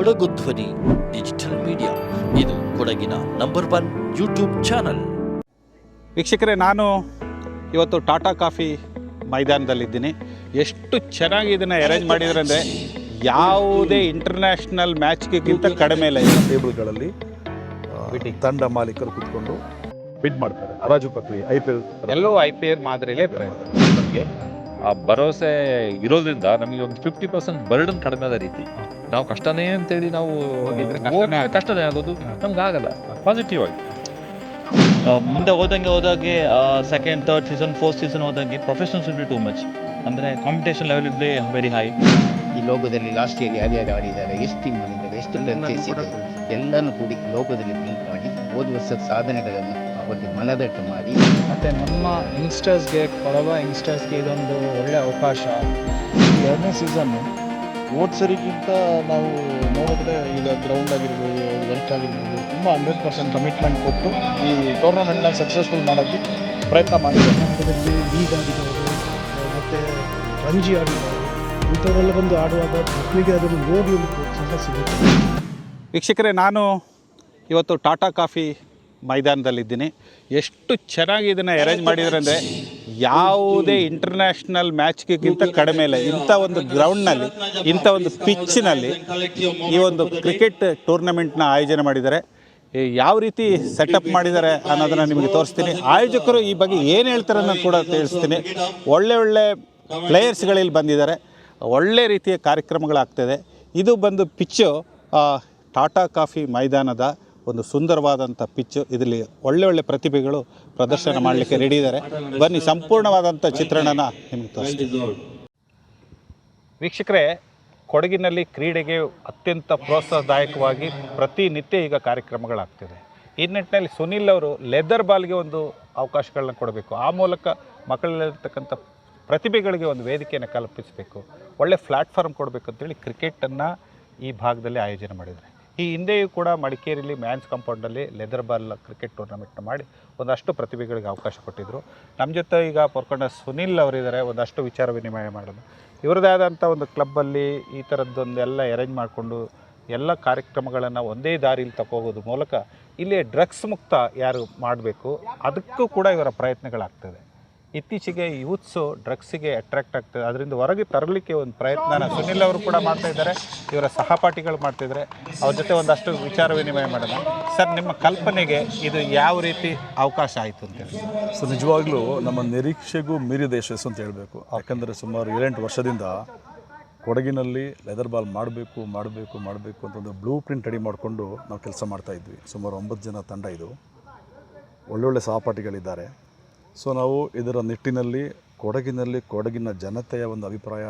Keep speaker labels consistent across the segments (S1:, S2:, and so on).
S1: ಕೊಡಗು ಧ್ವನಿ digital media. ಇದು ಕೊಡಗಿನ ನಂಬರ್ ಒನ್ ಯೂಟ್ಯೂಬ್ ಚಾನಲ್.
S2: ವೀಕ್ಷಕರೇ ನಾನು ಇವತ್ತು ಟಾಟಾ ಕಾಫಿ ಮೈದಾನದಲ್ಲಿದ್ದೀನಿ. ಎಷ್ಟು ಚೆನ್ನಾಗಿ ಇದನ್ನು ಅರೇಂಜ್ ಮಾಡಿದ್ರೆ ಅಂದರೆ ಯಾವುದೇ ಇಂಟರ್ನ್ಯಾಷನಲ್ ಮ್ಯಾಚ್ಗಿಂತ ಕಡಿಮೆ ಇಲ್ಲ ಇದು.
S3: ಟೇಬಲ್ಗಳಲ್ಲಿ ಆ, ತಂಡ ಮಾಲೀಕರು ಕುತ್ಕೊಂಡು ಬಿಡ್ ಮಾಡ್ತಾರೆ. ಅರಾಜು ಪ್ರಕ್ರಿಯೆ ಐ ಪಿ ಎಲ್
S4: ಎಲ್ಲವೂ ಐ ಪಿ ಎಲ್ ಮಾದರಿಲೇ
S5: ನಮಗೆ. ಆ ಭರವಸೆ ಇರೋದ್ರಿಂದ ನಮಗೆ ಒಂದು ಫಿಫ್ಟಿ ಪರ್ಸೆಂಟ್ ಬರ್ಡನ್ ಕಡಿಮೆ ಆದ ರೀತಿ. ನಾವು ಕಷ್ಟನೇ ಅಂತೇಳಿ ನಾವು
S4: ಹೋಗಿದ್ರೆ. ಕಷ್ಟನೇ
S5: ಆಗೋದು. ನಮ್ಗೆ ಆಗಲ್ಲ ಪಾಸಿಟಿವ್ ಆಗಿ.
S6: ಮುಂದೆ ಹೋದಂಗೆ ಹೋದಾಗೆ second third season fourth season ಹೋದಾಗೆ professionals will be too much ಅಂದರೆ competition level be very high
S7: ಈ ಲೋಕದಲ್ಲಿ ಲಾಸ್ಟ್ ಇಯರ್ ಯಾರ್ಯಾರು ಆಡಿದ್ದಾರೆ ಎಷ್ಟು ಟೀಮ್ ಮಾಡಿದ್ದಾರೆ ಎಷ್ಟು ಇದೆ ಎಲ್ಲನೂ ಕೂಡಿ ಲೋಕದಲ್ಲಿ ಬಿಲ್ಡ್ ಮಾಡಿ ಹೋದ ವರ್ಷದ ಸಾಧನೆಗಳನ್ನು ಅವರಿಗೆ ಮನದಟ್ಟು ಮಾಡಿ.
S8: ಮತ್ತು ನಮ್ಮ ಯಂಗ್ಸ್ಟರ್ಸ್ಗೆ ಕೊಡವ ಯಂಗ್ಸ್ಟರ್ಸ್ಗೆ ಇದೊಂದು ಒಳ್ಳೆಯ ಅವಕಾಶ. ಎರಡನೇ ಸೀಸನ್ನು ಹೋದ ಸರಿಗಿಂತ ನಾವು ನೋಡಿದ್ರೆ ಈಗ ಗ್ರೌಂಡ್ ಆಗಿರ್ಬೋದು ವರ್ಕ್ ಆಗಿರ್ಬೋದು ತುಂಬ ಹಂಡ್ರೆಡ್ ಪರ್ಸೆಂಟ್ ಕಮಿಟ್ಮೆಂಟ್ ಕೊಟ್ಟು ಈ ಟೂರ್ನಮೆಂಟ್ನ ಸಕ್ಸಸ್ಫುಲ್ ಮಾಡೋಕ್ಕೆ ಪ್ರಯತ್ನ ಮಾಡಿದ್ದಾರೆ ಲೀಗ್ ಆಗಿರ್ಬೋದು ಮತ್ತು ರಂಜಿ ಆಡಿದವರು ಇಂಥವರೆಲ್ಲ ಬಂದು ಆಡುವಾಗ ಮಕ್ಕಳಿಗೆ ಅದನ್ನು ನೋಡಿ ಒಂದು ಪ್ರೋತ್ಸಾಹ ಸಿಗುತ್ತೆ.
S2: ವೀಕ್ಷಕರೇ ನಾನು ಇವತ್ತು ಟಾಟಾ ಕಾಫಿ ಮೈದಾನದಲ್ಲಿದ್ದೀನಿ. ಎಷ್ಟು ಚೆನ್ನಾಗಿ ಇದನ್ನು ಅರೇಂಜ್ ಮಾಡಿದ್ದಾರೆ ಅಂದರೆ ಯಾವುದೇ ಇಂಟರ್ನ್ಯಾಷನಲ್ ಮ್ಯಾಚ್ಗಿಂತ ಕಡಿಮೆ ಇಲ್ಲ. ಇಂಥ ಒಂದು ಗ್ರೌಂಡ್ನಲ್ಲಿ ಇಂಥ ಒಂದು ಪಿಚ್ನಲ್ಲಿ ಈ ಒಂದು ಕ್ರಿಕೆಟ್ ಟೂರ್ನಮೆಂಟ್ನ ಆಯೋಜನೆ ಮಾಡಿದ್ದಾರೆ. ಯಾವ ರೀತಿ ಸೆಟಪ್ ಮಾಡಿದ್ದಾರೆ ಅನ್ನೋದನ್ನು ನಿಮಗೆ ತೋರಿಸ್ತೀನಿ. ಆಯೋಜಕರು ಈ ಬಗ್ಗೆ ಏನು ಹೇಳ್ತಾರೆ ಅನ್ನೋದು ಕೂಡ ತಿಳಿಸ್ತೀನಿ. ಒಳ್ಳೆ ಒಳ್ಳೆ ಪ್ಲೇಯರ್ಸ್ಗಳಿಲ್ಲಿ ಬಂದಿದ್ದಾರೆ. ಒಳ್ಳೆ ರೀತಿಯ ಕಾರ್ಯಕ್ರಮಗಳಾಗ್ತದೆ. ಇದು ಬಂದು ಪಿಚ್ಚು ಟಾಟಾ ಕಾಫಿ ಮೈದಾನದ ಒಂದು ಸುಂದರವಾದಂಥ ಪಿಚ್ಚು. ಇದರಲ್ಲಿ ಒಳ್ಳೆ ಒಳ್ಳೆ ಪ್ರತಿಭೆಗಳು ಪ್ರದರ್ಶನ ಮಾಡಲಿಕ್ಕೆ ರೆಡಿ ಇದ್ದಾರೆ. ಬನ್ನಿ, ಸಂಪೂರ್ಣವಾದಂಥ ಚಿತ್ರಣನ ನಿಮಗೆ ತೋರಿಸ್ತೀನಿ. ವೀಕ್ಷಕರೇ, ಕೊಡಗಿನಲ್ಲಿ ಕ್ರೀಡೆಗೆ ಅತ್ಯಂತ ಪ್ರೋತ್ಸಾಹದಾಯಕವಾಗಿ ಪ್ರತಿನಿತ್ಯ ಈಗ ಕಾರ್ಯಕ್ರಮಗಳಾಗ್ತಿದೆ. ಈ ನಿಟ್ಟಿನಲ್ಲಿ ಸುನಿಲ್ ಅವರು ಲೆದರ್ ಬಾಲ್ಗೆ ಒಂದು ಅವಕಾಶಗಳನ್ನ ಕೊಡಬೇಕು. ಆ ಮೂಲಕ ಮಕ್ಕಳಲ್ಲಿರ್ತಕ್ಕಂಥ ಪ್ರತಿಭೆಗಳಿಗೆ ಒಂದು ವೇದಿಕೆಯನ್ನು ಕಲ್ಪಿಸಬೇಕು. ಒಳ್ಳೆ ಪ್ಲ್ಯಾಟ್ಫಾರ್ಮ್ ಕೊಡಬೇಕು ಅಂತೇಳಿ ಕ್ರಿಕೆಟನ್ನು ಈ ಭಾಗದಲ್ಲಿ ಆಯೋಜನೆ ಮಾಡಿದ್ದಾರೆ. ಈ ಹಿಂದೆಯೂ ಕೂಡ ಮಡಿಕೇರಿಯಲ್ಲಿ ಮ್ಯಾನ್ಸ್ ಕಾಂಪೌಂಡಲ್ಲಿ ಲೆದರ್ ಬಾಲ್ ಕ್ರಿಕೆಟ್ ಟೂರ್ನಮೆಂಟ್ನ ಮಾಡಿ ಒಂದಷ್ಟು ಪ್ರತಿಭೆಗಳಿಗೆ ಅವಕಾಶ ಕೊಟ್ಟಿದ್ದರು ನಮ್ಮ ಜೊತೆ ಈಗ ಪರ್ಕೊಂಡ ಸುನಿಲ್ ಅವರಿದ್ದಾರೆ, ಒಂದಷ್ಟು ವಿಚಾರ ವಿನಿಮಯ ಮಾಡೋದು ಇವರದೇ ಆದಂಥ ಒಂದು ಕ್ಲಬ್ಬಲ್ಲಿ ಈ ಥರದ್ದೊಂದೆಲ್ಲ ಅರೇಂಜ್ ಮಾಡಿಕೊಂಡು ಎಲ್ಲ ಕಾರ್ಯಕ್ರಮಗಳನ್ನು ಒಂದೇ ದಾರಿಯಲ್ಲಿ ತಗೋಗೋದು ಮೂಲಕ ಇಲ್ಲಿ ಡ್ರಗ್ಸ್ ಮುಕ್ತ ಯಾರು ಮಾಡಬೇಕು, ಅದಕ್ಕೂ ಕೂಡ ಇವರ ಪ್ರಯತ್ನಗಳಾಗ್ತದೆ. ಇತ್ತೀಚೆಗೆ ಯೂತ್ಸು ಡ್ರಗ್ಸಿಗೆ ಅಟ್ರಾಕ್ಟ್ ಆಗ್ತದೆ. ಅದರಿಂದ ಹೊರಗೆ ತರಲಿಕ್ಕೆ ಒಂದು ಪ್ರಯತ್ನ ಸುನಿಲ್ ಅವರು ಕೂಡ ಮಾಡ್ತಾ ಇದ್ದಾರೆ. ಇವರ ಸಹಪಾಠಿಗಳು ಮಾಡ್ತಿದ್ದಾರೆ ಅವ್ರ ಜೊತೆ ಒಂದಷ್ಟು ವಿಚಾರ ವಿನಿಮಯ ಮಾಡೋಣ. ಸರ್, ನಿಮ್ಮ ಕಲ್ಪನೆಗೆ ಇದು ಯಾವ ರೀತಿ ಅವಕಾಶ ಆಯಿತು ಅಂತೇಳಿ
S3: ಸೊ ನಿಜವಾಗ್ಲೂ ನಮ್ಮ ನಿರೀಕ್ಷೆಗೂ ಮೀರಿದ ಯಶಸ್ಸು ಅಂತ ಹೇಳಬೇಕು. ಯಾಕಂದರೆ ಸುಮಾರು ಏಳೆಂಟು ವರ್ಷದಿಂದ ಕೊಡಗಿನಲ್ಲಿ ಲೆದರ್ ಬಾಲ್ ಮಾಡಬೇಕು ಮಾಡಬೇಕು ಮಾಡಬೇಕು ಅಂತ ಒಂದು ಬ್ಲೂ ಪ್ರಿಂಟ್ ರೆಡಿ ಮಾಡಿಕೊಂಡು ನಾವು ಕೆಲಸ ಮಾಡ್ತಾ ಇದ್ವಿ. ಸುಮಾರು ಒಂಬತ್ತು ಜನ ತಂಡ ಇದು. ಒಳ್ಳೊಳ್ಳೆ ಸಹಪಾಠಿಗಳಿದ್ದಾರೆ. ಸೊ ನಾವು ಇದರ ನಿಟ್ಟಿನಲ್ಲಿ ಕೊಡಗಿನಲ್ಲಿ ಕೊಡಗಿನ ಜನತೆಯ ಒಂದು ಅಭಿಪ್ರಾಯ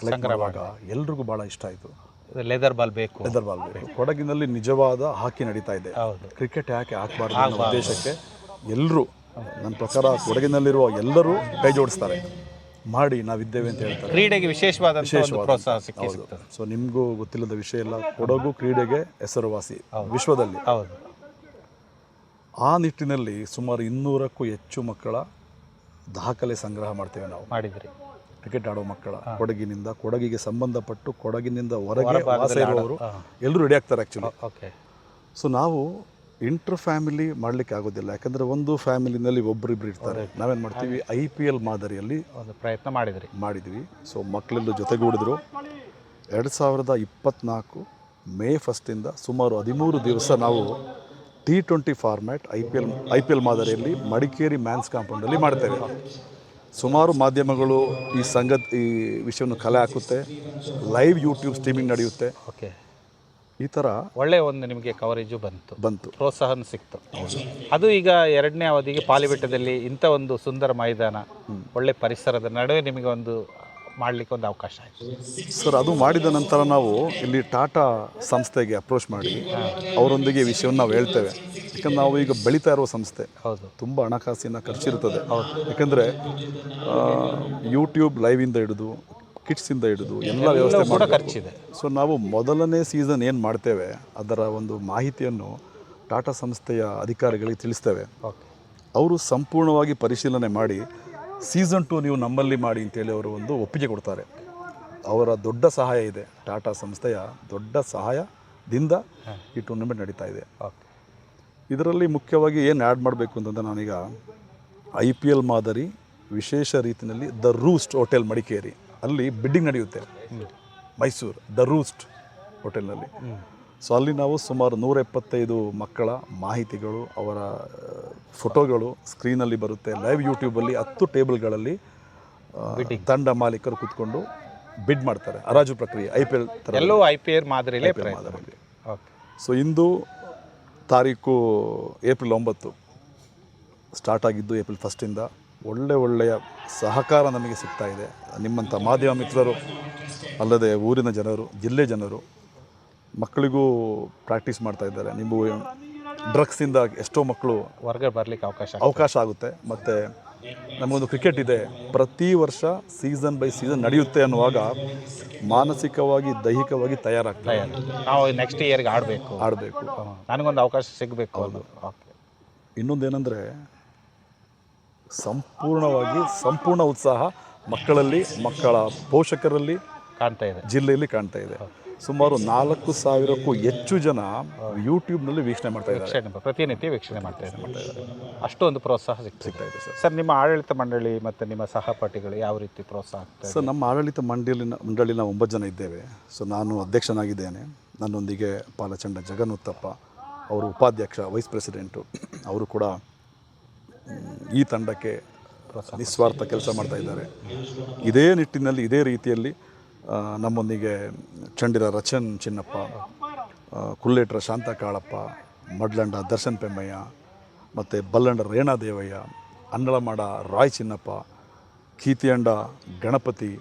S3: ಕಲೆಕ್ಟ್ ಮಾಡುವಾಗ ಎಲ್ರಿಗೂ ಭಾಳ ಇಷ್ಟ ಆಯಿತು.
S2: ಲೆದರ್ ಬಾಲ್ ಬೇಕು.
S3: ಲೆದರ್ ಬಾಲ್ ಬೇಕು. ಕೊಡಗಿನಲ್ಲಿ ನಿಜವಾದ ಹಾಕಿ ನಡೀತಾ ಇದೆ. ಕ್ರಿಕೆಟ್ ಯಾಕೆ ಹಾಕಬಾರ್ದು ಅನ್ನೋ ಉದ್ದೇಶಕ್ಕೆ ಎಲ್ಲರೂ ನನ್ನ ಪ್ರಕಾರ ಕೊಡಗಿನಲ್ಲಿರುವ ಎಲ್ಲರೂ ಕೈ ಜೋಡಿಸ್ತಾರೆ. ಮಾಡಿ ನಾವಿದ್ದೇವೆ ಅಂತ ಹೇಳ್ತಾರೆ.
S2: ಕ್ರೀಡೆಗೆ
S3: ವಿಶೇಷವಾದ.
S2: ಸಿಗ್ತದೆ
S3: ಸೊ ನಿಮಗೂ ಗೊತ್ತಿಲ್ಲದ ವಿಷಯ ಇಲ್ಲ. ಕೊಡಗು ಕ್ರೀಡೆಗೆ ಹೆಸರುವಾಸಿ ವಿಶ್ವದಲ್ಲಿ.
S2: ಹೌದು.
S3: ಆ ನಿಟ್ಟಿನಲ್ಲಿ ಸುಮಾರು ಇನ್ನೂರಕ್ಕೂ ಹೆಚ್ಚು ಮಕ್ಕಳ ದಾಖಲೆ ಸಂಗ್ರಹ ಮಾಡ್ತೇವೆ ನಾವು.
S2: ಮಾಡಿದ್ರಿ.
S3: ಕ್ರಿಕೆಟ್ ಆಡೋ ಮಕ್ಕಳ ಕೊಡಗಿನಿಂದ ಕೊಡಗಿಗೆ ಸಂಬಂಧಪಟ್ಟು ಕೊಡಗಿನಿಂದ ಹೊರಗೆ ವಾಸ ಇರುವವರು ಎಲ್ಲರೂ ರೆಡಿ ಆಗ್ತಾರೆ ಆ್ಯಕ್ಚುಲಿ
S2: ಓಕೆ
S3: ಸೊ ನಾವು ಇಂಟರ್ ಫ್ಯಾಮಿಲಿ ಮಾಡಲಿಕ್ಕೆ ಆಗೋದಿಲ್ಲ. ಯಾಕಂದರೆ ಒಂದು ಫ್ಯಾಮಿಲಿನಲ್ಲಿ ಒಬ್ಬರಿಬ್ರು ಇರ್ತಾರೆ. ನಾವೇನು ಮಾಡ್ತೀವಿ? ಐ ಪಿ ಎಲ್ ಮಾದರಿಯಲ್ಲಿ
S2: ಒಂದು ಪ್ರಯತ್ನ ಮಾಡಿದ್ರಿ.
S3: ಮಾಡಿದ್ವಿ. ಸೊ ಮಕ್ಕಳೆಲ್ಲ ಜೊತೆಗೂಡಿದ್ರು. ಎರಡು ಸಾವಿರದ ಇಪ್ಪತ್ತ್ನಾಲ್ಕು ಮೇ ಫಸ್ಟಿಂದ ಸುಮಾರು ಹದಿಮೂರು ದಿವಸ ನಾವು T twenty format I P L I P L ಮಾದರಿಯಲ್ಲಿ ಮಡಿಕೇರಿ ಮ್ಯಾನ್ಸ್ ಕಾಂಪೌಂಡಲ್ಲಿ ಮಾಡ್ತೇವೆ. ಸುಮಾರು ಮಾಧ್ಯಮಗಳು ಈ ಸಂಗತ್ ಈ ವಿಷಯವನ್ನು ಕಲೆ ಹಾಕುತ್ತೆ ಲೈವ್ ಯೂಟ್ಯೂಬ್ ಸ್ಟ್ರೀಮಿಂಗ್ ನಡೆಯುತ್ತೆ.
S2: ಓಕೆ
S3: ಈ ಥರ
S2: ಒಳ್ಳೆಯ ಒಂದು ನಿಮಗೆ ಕವರೇಜು ಬಂತು.
S3: ಬಂತು.
S2: ಪ್ರೋತ್ಸಾಹನ ಸಿಕ್ತು. ಅದು ಈಗ ಎರಡನೇ ಅವಧಿಗೆ ಪಾಲಿಬೆಟ್ಟದಲ್ಲಿ ಇಂಥ ಒಂದು ಸುಂದರ ಮೈದಾನ ಒಳ್ಳೆ ಪರಿಸರದ ನಡುವೆ ನಿಮಗೆ ಒಂದು ಮಾಡಲಿಕ್ಕೆ ಒಂದು ಅವಕಾಶ ಆಯಿತು.
S3: ಸರ್ ಅದು ಮಾಡಿದ ನಂತರ ನಾವು ಇಲ್ಲಿ ಟಾಟಾ ಸಂಸ್ಥೆಗೆ ಅಪ್ರೋಚ್ ಮಾಡಿ ಅವರೊಂದಿಗೆ ವಿಷಯವನ್ನು ನಾವು ಹೇಳ್ತೇವೆ. ಯಾಕಂದ್ರೆ ನಾವು ಈಗ ಬೆಳೀತಾ ಇರುವ ಸಂಸ್ಥೆ.
S2: ಹೌದು.
S3: ತುಂಬ ಹಣಕಾಸಿನ ಖರ್ಚಿರ್ತದೆ ಯಾಕಂದರೆ ಯೂಟ್ಯೂಬ್ ಲೈವಿಂದ ಹಿಡಿದು ಕಿಟ್ಸಿಂದ ಹಿಡಿದು ಎಲ್ಲ ವ್ಯವಸ್ಥೆ
S2: ಕೂಡ ಖರ್ಚಿದೆ.
S3: ಸೊ ನಾವು ಮೊದಲನೇ ಸೀಸನ್ ಏನು ಮಾಡ್ತೇವೆ ಅದರ ಒಂದು ಮಾಹಿತಿಯನ್ನು ಟಾಟಾ ಸಂಸ್ಥೆಯ ಅಧಿಕಾರಿಗಳಿಗೆ ತಿಳಿಸ್ತೇವೆ. ಅವರು ಸಂಪೂರ್ಣವಾಗಿ ಪರಿಶೀಲನೆ ಮಾಡಿ ಸೀಸನ್ ಟು ನೀವು ನಮ್ಮಲ್ಲಿ ಮಾಡಿ ಅಂತೇಳಿ ಅವರು ಒಂದು ಒಪ್ಪಿಗೆ ಕೊಡ್ತಾರೆ. ಅವರ ದೊಡ್ಡ ಸಹಾಯ ಇದೆ. ಟಾಟಾ ಸಂಸ್ಥೆಯ ದೊಡ್ಡ ಸಹಾಯದಿಂದ ಈ ಟೂರ್ನಮೆಂಟ್ ನಡೀತಾ ಇದೆ.
S2: ಓಕೆ
S3: ಇದರಲ್ಲಿ ಮುಖ್ಯವಾಗಿ ಏನು ಆ್ಯಡ್ ಮಾಡಬೇಕು ಅಂತಂದರೆ ನಾನೀಗ ಐ ಪಿ ಎಲ್ ಮಾದರಿ ವಿಶೇಷ ರೀತಿಯಲ್ಲಿ ದ ರೂಸ್ಟ್ ಹೋಟೆಲ್ ಮಡಿಕೇರಿ. ಅಲ್ಲಿ ಬಿಡ್ಡಿಂಗ್ ನಡೆಯುತ್ತೆ. ಮೈಸೂರು ದ ರೂಸ್ಟ್ ಹೋಟೆಲ್ನಲ್ಲಿ ಸೊ ಅಲ್ಲಿ ನಾವು ಸುಮಾರು ನೂರ ಎಪ್ಪತ್ತೈದು ಮಕ್ಕಳ ಮಾಹಿತಿಗಳು ಅವರ ಫೋಟೋಗಳು ಸ್ಕ್ರೀನಲ್ಲಿ ಬರುತ್ತೆ. ಲೈವ್ ಯೂಟ್ಯೂಬಲ್ಲಿ ಹತ್ತು ಟೇಬಲ್ಗಳಲ್ಲಿ ತಂಡ ಮಾಲೀಕರು ಕೂತ್ಕೊಂಡು ಬಿಡ್ ಮಾಡ್ತಾರೆ. ಹರಾಜು ಪ್ರಕ್ರಿಯೆ ಐ ಪಿ ಎಲ್
S2: ಎಲ್ಲೋ ಐ ಪಿ ಎಲ್
S3: ಮಾದರಿಯಲ್ಲಿ. ಸೊ ಇಂದು ತಾರೀಕು ಏಪ್ರಿಲ್ ಒಂಬತ್ತು ಸ್ಟಾರ್ಟ್ ಆಗಿದ್ದು ಏಪ್ರಿಲ್ ಫಸ್ಟಿಂದ ಒಳ್ಳೆ ಒಳ್ಳೆಯ ಸಹಕಾರ ನಮಗೆ ಸಿಗ್ತಾ ಇದೆ. ನಿಮ್ಮಂಥ ಮಾಧ್ಯಮ ಮಿತ್ರರು ಅಲ್ಲದೆ ಊರಿನ ಜನರು ಜಿಲ್ಲೆ ಜನರು ಮಕ್ಕಳಿಗೂ ಪ್ರಾಕ್ಟೀಸ್ ಮಾಡ್ತಾ ಇದ್ದಾರೆ. ನೀವು ಡ್ರಗ್ಸಿಂದ ಎಷ್ಟೋ ಮಕ್ಕಳು
S2: ಹೊರಗೆ ಬರ್ಲಿಕ್ಕೆ ಅವಕಾಶ
S3: ಅವಕಾಶ ಆಗುತ್ತೆ. ಮತ್ತು ನಮಗೊಂದು ಕ್ರಿಕೆಟ್ ಇದೆ. ಪ್ರತಿ ವರ್ಷ ಸೀಸನ್ ಬೈ ಸೀಸನ್ ನಡೆಯುತ್ತೆ ಅನ್ನುವಾಗ ಮಾನಸಿಕವಾಗಿ ದೈಹಿಕವಾಗಿ ತಯಾರಾಗ್ತಾರೆ
S2: ನಾವು ನೆಕ್ಸ್ಟ್ ಇಯರ್ಗೆ ಆಡಬೇಕು.
S3: ಆಡಬೇಕು.
S2: ನನಗೊಂದು ಅವಕಾಶ ಸಿಗಬೇಕು ಅದು
S3: ಇನ್ನೊಂದೇನೆಂದರೆ ಸಂಪೂರ್ಣವಾಗಿ ಸಂಪೂರ್ಣ ಉತ್ಸಾಹ ಮಕ್ಕಳಲ್ಲಿ ಮಕ್ಕಳ ಪೋಷಕರಲ್ಲಿ
S2: ಕಾಣ್ತಾ ಇದೆ.
S3: ಜಿಲ್ಲೆಯಲ್ಲಿ ಕಾಣ್ತಾ ಇದೆ. ಸುಮಾರು ನಾಲ್ಕು ಸಾವಿರಕ್ಕೂ ಹೆಚ್ಚು ಜನ ಯೂಟ್ಯೂಬ್ನಲ್ಲಿ ವೀಕ್ಷಣೆ ಮಾಡ್ತಾ ಇದ್ದಾರೆ.
S2: ಪ್ರತಿನಿತ್ಯ ವೀಕ್ಷಣೆ ಮಾಡ್ತಾ ಇದ್ದಾರೆ ಅಷ್ಟೊಂದು ಪ್ರೋತ್ಸಾಹ ಸಿಗ್ತಾ
S3: ಇದೆ. ಸರ್.
S2: ಸರ್ ನಿಮ್ಮ ಆಡಳಿತ ಮಂಡಳಿ ಮತ್ತು ನಿಮ್ಮ ಸಹಪಾಠಿಗಳು ಯಾವ ರೀತಿ ಪ್ರೋತ್ಸಾಹ
S3: ಸರ್ ನಮ್ಮ ಆಡಳಿತ ಮಂಡಳಿನ ಮಂಡಳಿನ ನಾವು ಒಂಬತ್ತು ಜನ ಇದ್ದೇವೆ. ಸೊ ನಾನು ಅಧ್ಯಕ್ಷನಾಗಿದ್ದೇನೆ. ನನ್ನೊಂದಿಗೆ ಪಾಲಚಂಡ ಜಗನ್ ಉತ್ತಪ್ಪ ಅವರು ಉಪಾಧ್ಯಕ್ಷ ವೈಸ್ ಪ್ರೆಸಿಡೆಂಟು ಅವರು ಕೂಡ ಈ ತಂಡಕ್ಕೆ ನಿಸ್ವಾರ್ಥ ಕೆಲಸ ಮಾಡ್ತಾ ಇದ್ದಾರೆ. ಇದೇ ನಿಟ್ಟಿನಲ್ಲಿ ಇದೇ ರೀತಿಯಲ್ಲಿ ನಮ್ಮೊಂದಿಗೆ ಚಂಡಿರ ರಚನ್ ಚಿನ್ನಪ್ಪ ಕುಲ್ಲೇಟ್ರ ಶಾಂತ ಕಾಳಪ್ಪ ಮಡ್ಲಂಡ ದರ್ಶನ್ ಪೆಮ್ಮಯ್ಯ ಮತ್ತು ಬಲ್ಲಂಡ ರೇಣಾದೇವಯ್ಯ ಅನ್ನಳಮಾಡ ರಾಯ್ ಚಿನ್ನಪ್ಪ ಕೀತಿಯಂಡ ಗಣಪತಿ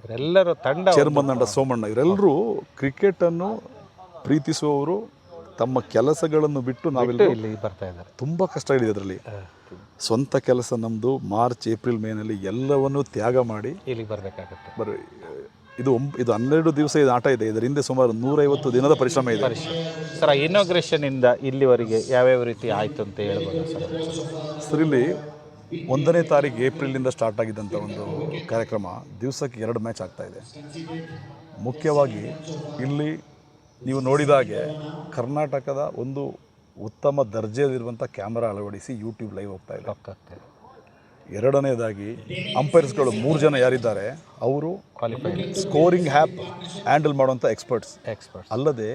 S2: ಇವರೆಲ್ಲರೂ ತಂಡ
S3: ಚೇರ್ಮನ್ನಂಡ ಸೋಮಣ್ಣ ಇವರೆಲ್ಲರೂ ಕ್ರಿಕೆಟನ್ನು ಪ್ರೀತಿಸುವವರು. ತಮ್ಮ ಕೆಲಸಗಳನ್ನು ಬಿಟ್ಟು ನಾವೆಲ್ಲ
S2: ಇಲ್ಲಿ ಬರ್ತಾ ಇದ್ದಾರೆ.
S3: ತುಂಬ ಕಷ್ಟ ಇದೆ ಅದರಲ್ಲಿ ಸ್ವಂತ ಕೆಲಸ ನಮ್ಮದು ಮಾರ್ಚ್ ಏಪ್ರಿಲ್ ಮೇನಲ್ಲಿ ಎಲ್ಲವನ್ನೂ ತ್ಯಾಗ ಮಾಡಿ
S2: ಇಲ್ಲಿಗೆ ಬರಬೇಕಾಗುತ್ತೆ.
S3: ಬರ ಇದು ಒಂಬ ಇದು ಹನ್ನೆರಡು ದಿವಸ ಇದು ಆಟ ಇದೆ. ಇದರ ಹಿಂದೆ ಸುಮಾರು ನೂರೈವತ್ತು ದಿನದ ಪರಿಶ್ರಮ ಇದೆ.
S2: ಸರ್ ಇನಾಗ್ರೇಷನ್ ಇಂದ ಇಲ್ಲಿವರೆಗೆ ಯಾವ್ಯಾವ ರೀತಿ ಆಯ್ತು ಅಂತ ಹೇಳ್ಬೋದು ಸರ್?
S3: ಸರ್ ಇಲ್ಲಿ ಒಂದನೇ ತಾರೀಕು ಏಪ್ರಿಲಿಂದ ಸ್ಟಾರ್ಟ್ ಆಗಿದ್ದಂಥ ಒಂದು ಕಾರ್ಯಕ್ರಮ. ದಿವಸಕ್ಕೆ ಎರಡು ಮ್ಯಾಚ್ ಆಗ್ತಾ ಇದೆ. ಮುಖ್ಯವಾಗಿ ಇಲ್ಲಿ ನೀವು ನೋಡಿದಾಗೆ ಕರ್ನಾಟಕದ ಒಂದು ಉತ್ತಮ ದರ್ಜೆಯಲ್ಲಿರುವಂಥ ಕ್ಯಾಮರಾ ಅಳವಡಿಸಿ ಯೂಟ್ಯೂಬ್ ಲೈವ್ ಹೋಗ್ತಾ ಇದೆ. ಎರಡನೇದಾಗಿ ಅಂಪೈರ್ಸ್ಗಳು ಮೂರು ಜನ ಯಾರಿದ್ದಾರೆ ಅವರು
S2: ಕ್ವಾಲಿಫೈಡ್
S3: ಸ್ಕೋರಿಂಗ್ ಹ್ಯಾಪ್ ಹ್ಯಾಂಡಲ್ ಮಾಡುವಂಥ ಎಕ್ಸ್ಪರ್ಟ್ಸ್
S2: ಎಕ್ಸ್ಪರ್ಟ್ಸ್
S3: ಅಲ್ಲದೆ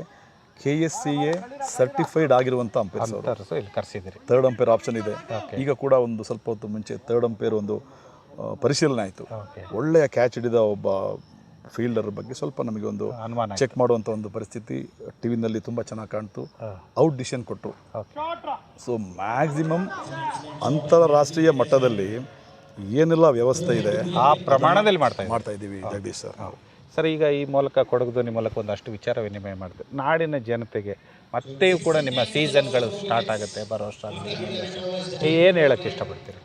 S3: K S C A certified ಆಗಿರುವಂಥ ಅಂಪೈರ್ಸ್ ಅವರು.
S2: ಇಲ್ಲಿ ಕರೆಸಿದ್ದೀರಿ.
S3: ತರ್ಡ್ ಅಂಪೈರ್ ಆಪ್ಷನ್ ಇದೆ. ಈಗ ಕೂಡ ಒಂದು ಸ್ವಲ್ಪ ಹೊತ್ತು ಮುಂಚೆ ತರ್ಡ್ ಅಂಪೈರ್ ಒಂದು ಪರಿಶೀಲನೆ ಆಯಿತು. ಒಳ್ಳೆಯ ಕ್ಯಾಚ್ ಹಿಡಿದ ಒಬ್ಬ ಫೀಲ್ಡರ್ ಬಗ್ಗೆ ಸ್ವಲ್ಪ ನಮಗೆ ಒಂದು
S2: ಅನುಮಾನ
S3: ಚೆಕ್ ಮಾಡುವಂಥ ಒಂದು ಪರಿಸ್ಥಿತಿ ಟಿ ವಿನಲ್ಲಿ ತುಂಬ ಚೆನ್ನಾಗಿ ಕಾಣ್ತು. ಔಟ್ ಡಿಸಿಷನ್ ಕೊಟ್ಟರು ಸೊ ಮ್ಯಾಕ್ಸಿಮಮ್ ಅಂತಾರಾಷ್ಟ್ರೀಯ ಮಟ್ಟದಲ್ಲಿ ಏನೆಲ್ಲ ವ್ಯವಸ್ಥೆ ಇದೆ?
S2: ಆ ಪ್ರಮಾಣದಲ್ಲಿ ಮಾಡ್ತಾ
S3: ಮಾಡ್ತಾ ಇದ್ದೀವಿ ಜಗದೀಶ್ ಸರ್.
S2: ಸರ್ ಈಗ ಈ ಮೂಲಕ ಕೊಡಗು ಧ್ವನಿ ಮೂಲಕ ಒಂದಷ್ಟು ವಿಚಾರ ವಿನಿಮಯ ಮಾಡಿದೆ. ನಾಡಿನ ಜನತೆಗೆ ಮತ್ತೆ ಕೂಡ ನಿಮ್ಮ ಸೀಸನ್ಗಳು ಸ್ಟಾರ್ಟ್ ಆಗುತ್ತೆ ಬರೋ ವರ್ಷ ಏನು ಹೇಳಕ್ಕೆ ಇಷ್ಟಪಡ್ತೀರಿ?